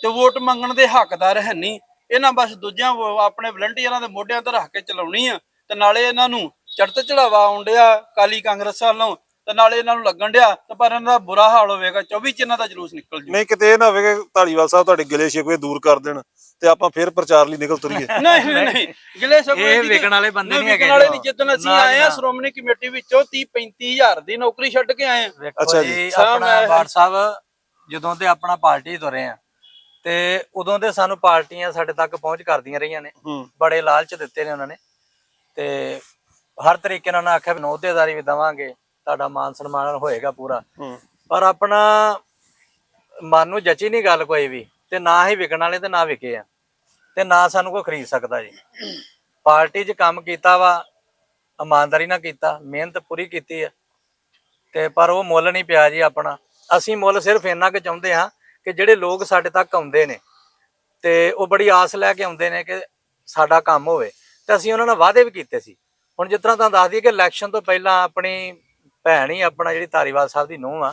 ਤੇ ਵੋਟ ਮੰਗਣ ਦੇ ਹੱਕਦਾਰ ਹੈ ਨਹੀਂ। ਇਹਨਾਂ ਬਸ ਦੂਜਿਆਂ ਵ- ਆਪਣੇ ਵਲੰਟੀਅਰਾਂ ਦੇ ਮੋਢਿਆਂ ਤੇ ਰੱਖ ਕੇ ਚਲਾਉਣੀ ਆ। ਤੇ ਨਾਲੇ ਇਹਨਾਂ ਨੂੰ ਚੜਤ ਚੜਾਵਾ ਆਉਂਦਿਆ ਕਾਲੀ ਕਾਂਗਰਸ ਵੱਲੋਂ। ਤੇ ਨਾਲੇ ਇਹਨਾਂ ਨੂੰ ਲੱਗਣ ਡਿਆ ਤੇ ਪਰ ਇਹਨਾਂ ਦਾ ਬੁਰਾ ਹਾਲ ਹੋਵੇਗਾ। 24 ਚ ਇਹਨਾਂ ਦਾ ਜਲੂਸ ਨਿਕਲ ਜੂ। ਨਹੀਂ ਕਿਤੇ ਇਹ ਨਾ ਹੋਵੇ ਕਿ ਧਾਲੀਵਾਲ ਸਾਹਿਬ ਤੁਹਾਡੇ ਗਿਲੇ ਸ਼ਿਕਵੇ ਦੂਰ ਕਰ ਦੇਣ। ਤੇ ਆਪਾਂ ਫੇਰ ਪ੍ਰਚਾਰ ਲਈ ਨਿਕਲ ਤੁਰੀਏ। ਨਹੀਂ ਨਹੀਂ, ਗਿਲੇ ਸਗੋਂ ਇਹ ਵਿਕਣ ਵਾਲੇ ਬੰਦੇ ਨਹੀਂ ਹੈਗੇ ਵਾਲੇ ਜੀ। ਨਹੀਂ ਜਿੱਦਣ ਅਸੀਂ ਆਏ ਆ। ਸ਼੍ਰੋਮਣੀ ਕਮੇਟੀ ਵਿੱਚੋਂ 30 35000 ਦੀ ਨੌਕਰੀ ਛੱਡ ਕੇ ਆਏ ਆ। ਅੱਛਾ ਜੀ। ਆਪਣਾ ਬਾੜ ਸਾਹਿਬ ਜਦੋਂ ਤੇ ਆਪਣਾ ਪਾਰਟੀ ਤੁਰੇ ਆ ਤੇ ਉਦੋਂ ਦੇ ਸਾਨੂੰ ਪਾਰਟੀਆਂ ਸਾਡੇ ਤੱਕ ਪਹੁੰਚ ਕਰਦੀਆਂ ਰਹੀਆਂ ਨੇ। ਬੜੇ ਲਾਲਚ ਦਿੱਤੇ ਨੇ ਉਹਨਾਂ ਨੇ। ਤੇ ਹਰ ਤਰੀਕੇ ਨਾਲ ਉਹਨਾਂ ਆਖਿਆ ਵੀ ਨੌਕਰੀਦਾਰੀ ਵੀ ਦਵਾਂਗੇ ਤੁਹਾਡਾ ਮਾਨ ਸਨਮਾਨ ਹੋਏਗਾ ਪੂਰਾ। ਪਰ ਆਪਣਾ ਮਨ ਨੂੰ ਜਚੀ ਨਹੀਂ ਗੱਲ ਕੋਈ ਵੀ ਤੇ ਨਾ ਹੀ ਵਿਕਣ ਵਾਲੇ ਤੇ ਨਾ ਵਿਕੇ ਆ। ਤੇ ਨਾ ਸਾਨੂੰ ਕੋਈ ਖਰੀਦ ਸਕਦਾ ਜੀ। ਪਾਰਟੀ 'ਚ ਕੰਮ ਕੀਤਾ ਵਾ, ਇਮਾਨਦਾਰੀ ਨਾਲ ਕੀਤਾ, ਮਿਹਨਤ ਪੂਰੀ ਕੀਤੀ ਆ। ਤੇ ਪਰ ਉਹ ਮੁੱਲ ਨਹੀਂ ਪਿਆ ਜੀ ਆਪਣਾ। ਅਸੀਂ ਮੁੱਲ ਸਿਰਫ ਇੰਨਾ ਕੁ ਚਾਹੁੰਦੇ ਹਾਂ ਕਿ ਜਿਹੜੇ ਲੋਕ ਸਾਡੇ ਤੱਕ ਆਉਂਦੇ ਨੇ ਤੇ ਉਹ ਬੜੀ ਆਸ ਲੈ ਕੇ ਆਉਂਦੇ ਨੇ ਕਿ ਸਾਡਾ ਕੰਮ ਹੋਵੇ। ਤੇ ਅਸੀਂ ਉਹਨਾਂ ਨਾਲ ਵਾਅਦੇ ਵੀ ਕੀਤੇ ਸੀ। ਹੁਣ ਜਿਸ ਤਰ੍ਹਾਂ ਤੁਹਾਨੂੰ ਦੱਸ ਦਈਏ ਕਿ ਇਲੈਕਸ਼ਨ ਤੋਂ ਪਹਿਲਾਂ ਆਪਣੀ ਭੈਣ ਹੀ ਆਪਣਾ ਜਿਹੜੀ ਧਾਰੀਵਾਲ ਸਾਹਿਬ ਦੀ ਨੂੰਹ ਆ,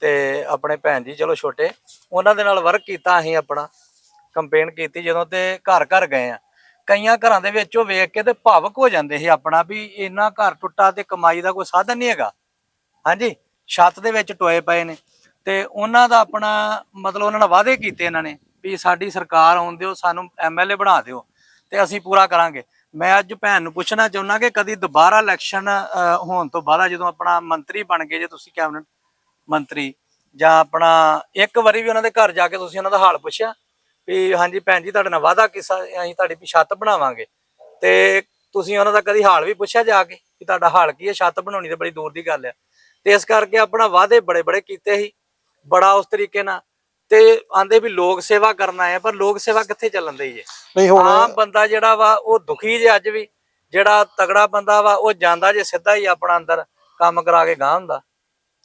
ਤੇ ਆਪਣੇ ਭੈਣ ਜੀ ਚਲੋ ਛੋਟੇ, ਉਹਨਾਂ ਦੇ ਨਾਲ ਵਰਕ ਕੀਤਾ ਅਸੀਂ ਆਪਣਾ। ਕੰਪੇਨ ਕੀਤੀ ਜਦੋਂ ਤੇ ਘਰ ਘਰ ਗਏ ਆ। ਕਈਆਂ ਘਰਾਂ ਦੇ ਵਿੱਚ ਉਹ ਵੇਖ ਕੇ ਤੇ ਭਾਵਕ ਹੋ ਜਾਂਦੇ ਸੀ ਆਪਣਾ ਵੀ ਇੰਨਾ ਘਰ ਟੁੱਟਾ ਤੇ ਕਮਾਈ ਦਾ ਕੋਈ ਸਾਧਨ ਨਹੀਂ ਹੈਗਾ। ਹਾਂਜੀ, ਛੱਤ ਦੇ ਵਿੱਚ ਟੋਏ ਪਏ ਨੇ ਤੇ ਉਹਨਾਂ ਦਾ ਆਪਣਾ ਮਤਲਬ ਉਹਨਾਂ ਨਾਲ ਵਾਅਦੇ ਕੀਤੇ ਇਹਨਾਂ ਨੇ ਵੀ ਸਾਡੀ ਸਰਕਾਰ ਆਉਣ ਦਿਓ, ਸਾਨੂੰ ਐਮਐਲਏ ਬਣਾ ਦਿਓ ਤੇ ਅਸੀਂ ਪੂਰਾ ਕਰਾਂਗੇ। ਮੈਂ ਅੱਜ ਭੈਣ ਨੂੰ ਪੁੱਛਣਾ ਚਾਹੁੰਦਾ ਕਿ ਕਦੀ ਦੁਬਾਰਾ ਇਲੈਕਸ਼ਨ ਹੋਣ ਤੋਂ ਬਾਅਦ ਜਦੋਂ ਆਪਣਾ ਮੰਤਰੀ ਬਣ ਗਏ ਜੇ ਤੁਸੀਂ ਕੈਬਨਿਟ ਮੰਤਰੀ ਜਾਂ ਆਪਣਾ ਇੱਕ ਵਾਰੀ ਵੀ ਉਹਨਾਂ ਦੇ ਘਰ ਜਾ ਕੇ ਤੁਸੀਂ ਉਹਨਾਂ ਦਾ ਹਾਲ ਪੁੱਛਿਆ? ਵੀ ਹਾਂਜੀ ਭੈਣ ਜੀ ਤੁਹਾਡੇ ਨਾਲ ਵਾਅਦਾ ਕੀਤਾ ਅਸੀਂ ਤੁਹਾਡੀ ਵੀ ਛੱਤ ਬਣਾਵਾਂਗੇ। ਤੇ ਤੁਸੀਂ ਉਹਨਾਂ ਦਾ ਕਦੀ ਹਾਲ ਵੀ ਪੁੱਛਿਆ ਜਾ ਕੇ ਕਿ ਤੁਹਾਡਾ ਹਾਲ ਕੀ ਹੈ? ਛੱਤ ਬਣਾਉਣੀ ਤੇ ਬੜੀ ਦੂਰ ਦੀ ਗੱਲ ਹੈ ਤੇ ਇਸ ਕਰਕੇ ਆਪਣਾ ਵਾਅਦੇ ਬੜੇ ਬੜੇ ਕੀਤੇ ਸੀ ਬੜਾ ਉਸ ਤਰੀਕੇ ਨਾਲ। ਤੇ ਆਂਦੇ ਵੀ ਲੋਕ ਸੇਵਾ ਕਰਨ ਆਏ ਆ ਪਰ ਲੋਕ ਸੇਵਾ ਕਿੱਥੇ ਚੱਲਣ ਦੇ ਜੇ ਨਹੀਂ ਹੁਣ ਆਮ ਬੰਦਾ ਜਿਹੜਾ ਵਾ ਉਹ ਦੁਖੀ ਜੇ ਅੱਜ ਵੀ ਜਿਹੜਾ ਤਗੜਾ ਬੰਦਾ ਵਾ ਉਹ ਜਾਂਦਾ ਜੇ ਸਿੱਧਾ ਹੀ ਆਪਣਾ ਅੰਦਰ ਕੰਮ ਕਰਾ ਕੇ ਗਾਂ ਹੁੰਦਾ।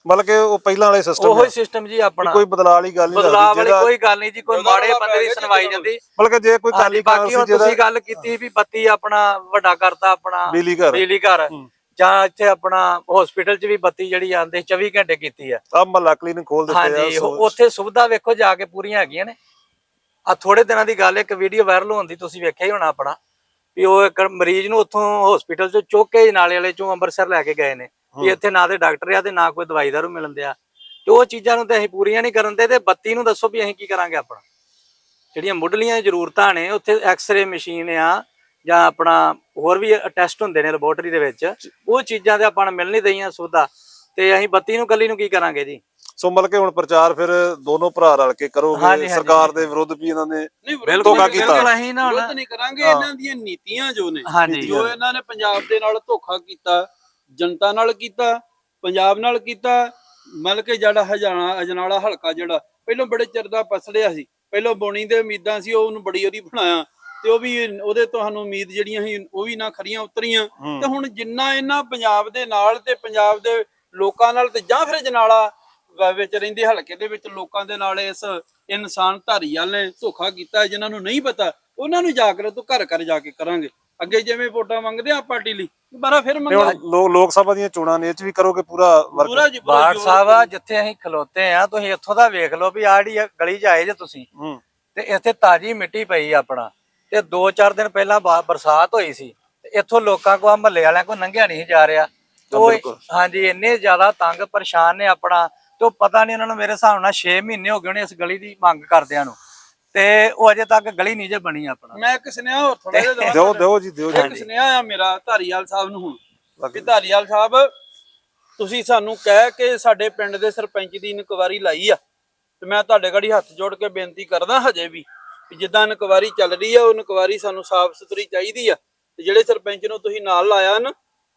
ਮਤਲਬ ਕਿ ਉਹ ਪਹਿਲਾਂ ਵਾਲੇ ਸਿਸਟਮ ਉਹੋ ਹੀ ਸਿਸਟਮ ਜੀ ਆਪਣਾ। ਕੋਈ ਬਦਲਾਅ ਵਾਲੀ ਗੱਲ ਨਹੀਂ ਬਦਲਾਅ ਵਾਲੀ ਕੋਈ ਗੱਲ ਨਹੀਂ ਜੀ ਕੋਈ ਮਾੜੇ ਬੰਦੇ ਦੀ ਸੁਣਵਾਈ ਜਦੋਂ। ਮਤਲਬ ਕਿ ਜੇ ਕੋਈ ਖਾਲੀ ਬਾਕੀ ਤੁਸੀਂ ਗੱਲ ਕੀਤੀ ਵੀ ਬੱਤੀ ਆਪਣਾ ਵੱਡਾ ਕਰਤਾ ਆਪਣਾ ਬਿਜਲੀ ਘਰ। ਬਿਜਲੀ ਘਰ। ਹੂੰ। ਜਾਂ ਇੱਥੇ ਆਪਣਾ ਹਸਪੀਟਲ 'ਚ ਵੀ ਬੱਤੀ ਜਿਹੜੀ ਆਂਦੇ 24 ਘੰਟੇ ਕੀਤੀ ਆ। ਆ ਮਹੱਲਾ ਕਲੀਨਿਕ ਖੋਲ ਦਿੱਤੇ ਆ ਹਾਂਜੀ ਉੱਥੇ ਸੁਵਿਧਾ ਵੇਖੋ ਜਾ ਕੇ ਪੂਰੀਆਂ ਹੈਗੀਆਂ ਨੇ। ਆ ਥੋੜੇ ਦਿਨਾਂ ਦੀ ਗੱਲ ਹੈ, ਇੱਕ ਵੀਡੀਓ ਵਾਇਰਲ ਹੋਣ ਦੀ ਤੁਸੀਂ ਵੇਖਿਆ ਹੀ ਹੋਣਾ ਆਪਣਾ। ਵੀ ਉਹ ਇੱਕ ਮਰੀਜ਼ ਨੂੰ ਉੱਥੋਂ ਹਸਪੀਟਲ 'ਚੋਂ ਚੁੱਕ ਕੇ ਨਾਲੇ ਵਾਲੇ 'ਚੋਂ ਅੰਮ੍ਰਿਤਸਰ ਲੈ ਕੇ ਗਏ ਨੇ। ਵੀ ਇੱਥੇ ਨਾ ਤੇ ਡਾਕਟਰ ਆ ਤੇ ਨਾ ਕੋਈ ਦਵਾਈ ਦਾਰੂ ਮਿਲਣ ਦਿਆ। ਤੇ ਉਹ ਚੀਜ਼ਾਂ ਨੂੰ ਤੇ ਅਸੀਂ ਪੂਰੀਆਂ ਨਹੀਂ ਕਰਨ ਦੇ ਤੇ ਬੱਤੀ ਨੂੰ ਦੱਸੋ ਵੀ ਅਸੀਂ ਕੀ ਕਰਾਂਗੇ ਆਪਣਾ। ਜਿਹੜੀਆਂ ਮੁੱਢਲੀਆਂ ਜ਼ਰੂਰਤਾਂ ਨੇ ਉੱਥੇ ਐਕਸ-ਰੇ ਮਸ਼ੀਨ ਆ ਜਾਂ ਆਪਣਾ ਹੋਰ ਵੀ ਟੈਸਟ ਹੁੰਦੇ ਨੇ ਲੈਬੋਰਟਰੀ ਦੇ ਵਿੱਚ ਉਹ ਚੀਜ਼ਾਂ ਤੇ ਆਪਾਂ ਨੂੰ ਮਿਲ ਨਹੀਂ ਦਈਆਂ ਸੁਵਿਧਾ। ਤੇ ਅਸੀਂ ਬੱਤੀ ਨੂੰ ਕੱਲੀ ਨੂੰ ਕੀ ਕਰਾਂਗੇ ਜੀ? ਸੋ ਮਤਲਬ ਕਿ ਹੁਣ ਪ੍ਰਚਾਰ ਫਿਰ ਦੋਨੋਂ ਭਰਾ ਰਲ ਕੇ ਕਰੋਗੇ ਸਰਕਾਰ ਦੇ ਵਿਰੁੱਧ ਵੀ ਇਹਨਾਂ ਨੇ ਨਹੀਂ ਬਿਲਕੁਲ ਧੋਖਾ ਕੀਤਾ। ਬਿਲਕੁਲ ਅਸੀਂ ਨਾ ਵਿਰੋਧ ਨਹੀਂ ਕਰਾਂਗੇ। ਇਹਨਾਂ ਦੀਆਂ ਨੀਤੀਆਂ ਜੋ ਨੇ ਜੋ ਇਹਨਾਂ ਨੇ ਪੰਜਾਬ ਦੇ ਨਾਲ ਧੋਖਾ ਕੀਤਾ ਜਨਤਾ ਨਾਲ ਕੀਤਾ ਪੰਜਾਬ ਨਾਲ ਕੀਤਾ ਮਤਲਬ ਕਿ ਜਿਹੜਾ ਹਜਾਣਾ ਅਜਨਾਲਾ ਹਲਕਾ ਜਿਹੜਾ ਪਹਿਲਾਂ ਬੜੇ ਚਿਰ ਦਾ ਪਸੜਿਆ ਸੀ ਪਹਿਲਾਂ ਬੋਣੀ ਦੇ ਉਮੀਦਾਂ ਸੀ ਉਹ ਉਹਨੂੰ ਬੜੀ ਉਹਦੀ ਬਣਾਇਆ ਤੇ ਉਹ ਵੀ ਉਹਦੇ ਤੁਹਾਨੂੰ ਉਮੀਦ ਜਿਹੜੀਆਂ ਸੀ ਉਹ ਵੀ ਨਾ ਖਰੀਆਂ ਉਤਰੀਆਂ। ਤੇ ਹੁਣ ਜਿੰਨਾ ਇਹਨਾਂ ਪੰਜਾਬ ਦੇ ਨਾਲ ਤੇ ਪੰਜਾਬ ਦੇ ਲੋਕਾਂ ਨਾਲ ਤੇ ਜਾਂ ਫਿਰ ਜਨਾਲਾ ਵਿੱਚ ਰਹਿੰਦੇ ਹਲਕੇ ਦੇ ਵਿੱਚ ਲੋਕਾਂ ਦੇ ਨਾਲ ਇਸ ਇਨਸਾਨ ਧਾਰੀਵਾਲ ਨੇ ਧੋਖਾ ਕੀਤਾ ਜਿਨ੍ਹਾਂ ਨੂੰ ਨਹੀਂ ਪਤਾ ਉਹਨਾਂ ਨੂੰ ਜਾਗਰਤ ਤੋਂ ਘਰ ਘਰ ਜਾ ਕੇ ਕਰਾਂਗੇ ਅੱਗੇ ਜਿਵੇਂ ਵੋਟਾਂ ਮੰਗਦੇ ਆ ਪਾਰਟੀ ਲਈ। ਦੁਬਾਰਾ ਫਿਰ ਤੇ ਮੰਗਾਂ ਹੁਣ ਲੋ- ਲੋਕ ਸਭਾ ਦੀਆਂ ਚੋਣਾਂ ਨੇ ਇਹ ਚ ਵੀ ਕਰੋਗੇ ਪੂਰਾ ਵਰਕ ਪੂਰਾ ਜੀ ਪੂਰਾ ਬਾੜ ਜ਼ੋਰ ਸਾਹਿਬ ਆ ਜਿੱਥੇ ਅਸੀਂ ਖਲੋਤੇ ਆ ਤੁਸੀਂ ਇੱਥੋਂ ਦਾ ਵੇਖ ਲਓ ਵੀ ਆੜੀ ਗਲੀ 'ਚ ਆਏ ਜੇ ਤੁਸੀਂ। ਹੂੰ। ਤੇ ਇੱਥੇ ਤਾਜੀ ਮਿੱਟੀ ਪਈ ਆ ਆਪਣਾ। ਤੇ 2-4 ਦਿਨ ਪਹਿਲਾਂ ਬਾ- ਬਰਸਾਤ ਹੋਈ ਸੀ। ਤੇ ਇੱਥੋਂ ਲੋਕਾਂ ਕੋ ਮਹੱਲੇ ਵਾਲਿਆਂ ਕੋ ਲੰਘਿਆ ਨਹੀਂ ਜਾ ਰਿਹਾ। ਤੇ ਉਹ ਬਿਲਕੁਲ। ਹਾਂਜੀ ਇੰਨੇ ਜ਼ਿਆਦਾ ਤੰਗ ਪਰੇਸ਼ਾਨ ਨੇ ਆਪਣਾ। ਤੇ ਉਹ ਪਤਾ ਨਹੀਂ ਉਹਨਾਂ ਨੂੰ ਮੇਰੇ ਹਿਸਾਬ ਨਾਲ 6 ਮਹੀਨੇ ਹੋ ਗਏ ਹੋਣੇ ਇਸ ਗਲੀ ਦੀ ਮੰਗ ਕਰਦਿਆਂ ਨੂੰ। ਤੇ ਉਹ ਅਜੇ ਤੱਕ ਗਲੀ ਨਹੀਂ ਜੇ ਬਣੀ ਆਪਣਾ। ਮੈਂ ਇੱਕ ਸੁਨੇਹਾ ਹੋਰ ਥੋੜਾ ਜਿਹਾ ਦੇਵਾਂ ਦਿਓ ਦਿਓ ਜੀ ਦਿਓ ਜੀ। ਇੱਕ ਸੁਨੇਹਾ ਆ ਮੇਰਾ ਧਾਰੀਵਾਲ ਸਾਹਿਬ ਨੂੰ ਹੁਣ ਕਿ ਧਾਰੀਵਾਲ ਸਾਹਿਬ ਤੁਸੀਂ ਸਾਨੂੰ ਕਹਿ ਕੇ ਸਾਡੇ ਪਿੰਡ ਦੇ ਸਰਪੰਚ ਦੀ ਇਨਕੁਆਰੀ ਲਾਈ ਆ। ਤੇ ਮੈਂ ਤੁਹਾਡੇ ਗੜੀ ਹੱਥ ਜੋੜ ਕੇ ਬੇਨਤੀ ਕਰਦਾ ਹਜੇ ਵੀ ਕਿ ਜਿੱਦਾਂ ਇਨਕੁਆਰੀ ਚੱਲ ਰਹੀ ਆ ਉਹ ਇਨਕੁਆਰੀ ਸਾਨੂੰ ਸਾਫ਼ ਸੁਥਰੀ ਚਾਹੀਦੀ ਆ। ਤੇ ਜਿਹੜੇ ਸਰਪੰਚ ਨੂੰ ਤੁਸੀਂ ਨਾਲ ਲਾਇਆ ਨਾ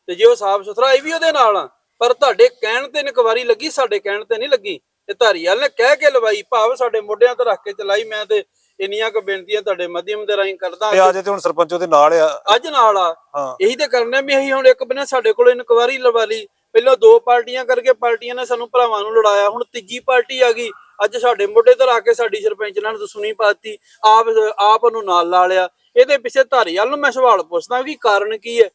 ਤੇ ਜੇ ਉਹ ਸਾਫ਼ ਸੁਥਰਾ ਇਹ ਵੀ ਉਹਦੇ ਨਾਲ ਆ। ਪਰ ਤੁਹਾਡੇ ਕਹਿਣ ਤੇ ਇਨਕੁਆਰੀ ਲੱਗੀ ਸਾਡੇ ਕਹਿਣ ਤੇ ਨਹੀਂ ਲੱਗੀ। ਤੇ ਧਾਰੀਵਾਲ ਨੇ ਕਹਿ ਕੇ ਲਵਾਈ ਭਾਵ ਸਾਡੇ ਮੋਢਿਆਂ ਤੇ ਰੱਖ ਕੇ ਚਲਾਈ ਮੈਂ ਤੇ ਇੰਨੀਆਂ ਕੁ ਬੇਨਤੀਆਂ ਤੁਹਾਡੇ ਮਾਧਿਅਮ ਦੇ ਰਾਹੀਂ ਕਰਦਾ। ਤੇ ਅੱਜ ਤੇ ਹੁਣ ਸਰਪੰਚ ਉਹਦੇ ਨਾਲ ਆ। ਅੱਜ ਨਾਲ ਆ। ਇਹੀ ਤੇ ਕਰਨਾ ਵੀ ਅਸੀਂ ਹੁਣ ਇੱਕ ਬੰਨੇ ਸਾਡੇ ਕੋਲ ਇਨਕੁਆਰੀ ਲਵਾ ਲਈ। ਪਹਿਲਾਂ ਦੋ ਪਾਰਟੀਆਂ ਕਰਕੇ ਪਾਰਟੀਆਂ ਨੇ ਸਾਨੂੰ ਭਰਾਵਾਂ ਨੂੰ ਲੜਾਇਆ ਹੁਣ ਤੀਜੀ ਪਾਰਟੀ ਆ ਗਈ। ਅੱਜ ਸਾਡੇ ਮੋਢੇ ਤੇ ਰੱਖ ਕੇ ਸਾਡੀ ਸਰਪੰਚ ਨਾਲ ਦੁਸ਼ਮਣੀ ਪਾਤੀ ਆਪ ਆਪ ਨੂੰ ਨਾਲ ਲਾ ਲਿਆ। ਇਹਦੇ ਪਿੱਛੇ ਧਾਰੀਵਾਲ ਨੂੰ ਮੈਂ ਸਵਾਲ ਪੁੱਛਦਾ ਕਿ ਕਾਰਨ ਕੀ ਹੈ?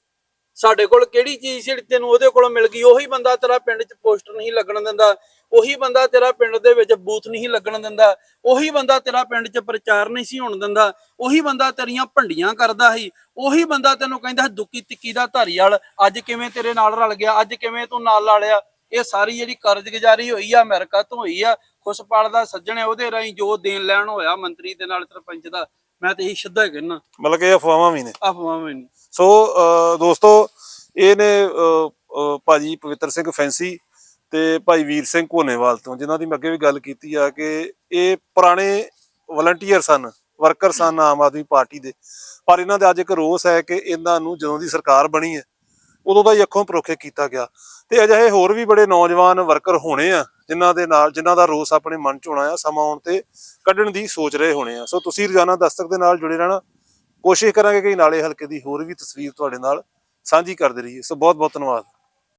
ਸਾਡੇ ਕੋਲ ਕਿਹੜੀ ਚੀਜ਼ ਜਿਹੜੀ ਤੈਨੂੰ ਉਹਦੇ ਕੋਲੋਂ ਮਿਲ ਗਈ? ਉਹੀ ਬੰਦਾ ਤੇਰਾ ਪਿੰਡ 'ਚ ਪੋਸਟਰ ਨਹੀਂ ਲੱਗਣ ਦਿੰਦਾ। ਉਹੀ ਬੰਦਾ ਤੇਰਾ ਪਿੰਡ ਦੇ ਵਿੱਚ ਬੂਥ ਨਹੀਂ ਲੱਗਣ ਦਿੰਦਾ ਉਹੀ ਬੰਦਾ ਤੇਰਾ ਪਿੰਡ 'ਚ ਪ੍ਰਚਾਰ ਨਹੀਂ ਸੀ ਹੋਣ ਦਿੰਦਾ ਉਹੀ ਬੰਦਾ ਤੇਰੀਆਂ ਭੰਡੀਆਂ ਕਰਦਾ ਸੀ ਉਹੀ ਬੰਦਾ ਤੈਨੂੰ ਕਹਿੰਦਾ ਦੁੱਕੀ ਤਿੱਕੀ ਦਾ ਧਾਰੀਵਾਲ ਅੱਜ ਕਿਵੇਂ ਤੇਰੇ ਨਾਲ ਰਲ ਗਿਆ ਅੱਜ ਕਿਵੇਂ ਤੂੰ ਨਾਲ ਲਾ ਲਿਆ ਇਹ ਸਾਰੀ ਜਿਹੜੀ ਕਰਜ਼ਗੁਜ਼ਾਰੀ ਹੋਈ ਆ ਅਮਰੀਕਾ ਤੋਂ ਹੋਈ ਆ ਖੁਸ਼ਪਾਲ ਦਾ ਸੱਜਣ ਉਹਦੇ ਰਾਹੀਂ ਜੋ ਦੇਣ ਲੈਣ ਹੋਇਆ ਮੰਤਰੀ ਦੇ ਨਾਲ ਸਰਪੰਚ ਦਾ ਮੈਂ ਤੇ ਇਹੀ ਸਿੱਧਾ ਕਹਿਣਾ ਮਤਲਬ ਕਿ ਇਹ ਅਫਵਾਹਾਂ ਵੀ ਨੇ। ਅਫਵਾਹਾਂ ਨਹੀਂ ਸੋ ਅਹ, ਦੋਸਤੋ ਇਹ ਨੇ ਭਾਜੀ ਪਵਿੱਤਰ ਸਿੰਘ ਫੈਂਸੀ ਤੇ ਭਾਈ ਵੀਰ ਸਿੰਘ ਘੋਨੇਵਾਲ ਤੋਂ, ਜਿਨ੍ਹਾਂ ਦੀ ਮੈਂ ਅੱਗੇ ਵੀ ਗੱਲ ਕੀਤੀ ਆ ਕਿ ਇਹ ਪੁਰਾਣੇ ਵਲੰਟੀਅਰ ਸਨ ਵਰਕਰ ਸਨ ਆਮ ਆਦਮੀ ਪਾਰਟੀ ਦੇ। ਪਰ ਇਹਨਾਂ ਦਾ ਅੱਜ ਇੱਕ ਰੋਸ ਹੈ ਕਿ ਇਹਨਾਂ ਨੂੰ ਜਦੋਂ ਦੀ ਸਰਕਾਰ ਬਣੀ ਹੈ, ਉਦੋਂ ਦਾ ਹੀ ਅੱਖੋਂ ਪਰੋਖੇ ਕੀਤਾ ਗਿਆ। ਤੇ ਅਜਿਹੇ ਹੋਰ ਵੀ ਬੜੇ ਨੌਜਵਾਨ ਵਰਕਰ ਹੋਣੇ ਆ, ਜਿਨ੍ਹਾਂ ਦੇ ਨਾਲ, ਜਿਨ੍ਹਾਂ ਦਾ ਰੋਸ ਆਪਣੇ ਮਨ ਚ ਹੋਣਾ ਆ, ਸਮਾਂ ਆਉਣ ਤੇ ਕੱਢਣ ਦੀ ਸੋਚ ਰਹੇ ਹੋਣੇ ਆ। ਸੋ ਤੁਸੀਂ ਰੋਜ਼ਾਨਾ ਦਸਤਕ ਦੇ ਨਾਲ ਜੁੜੇ ਰਹਿਣਾ। ਕੋਸ਼ਿਸ਼ ਕਰਾਂਗੇ ਕਿ ਨਾਲੇ ਹਲਕੇ ਦੀ ਹੋਰ ਵੀ ਤਸਵੀਰ ਤੁਹਾਡੇ ਨਾਲ ਸਾਂਝੀ ਕਰਦੇ ਰਹੀਏ। ਸੋ ਬਹੁਤ ਬਹੁਤ ਧੰਨਵਾਦ।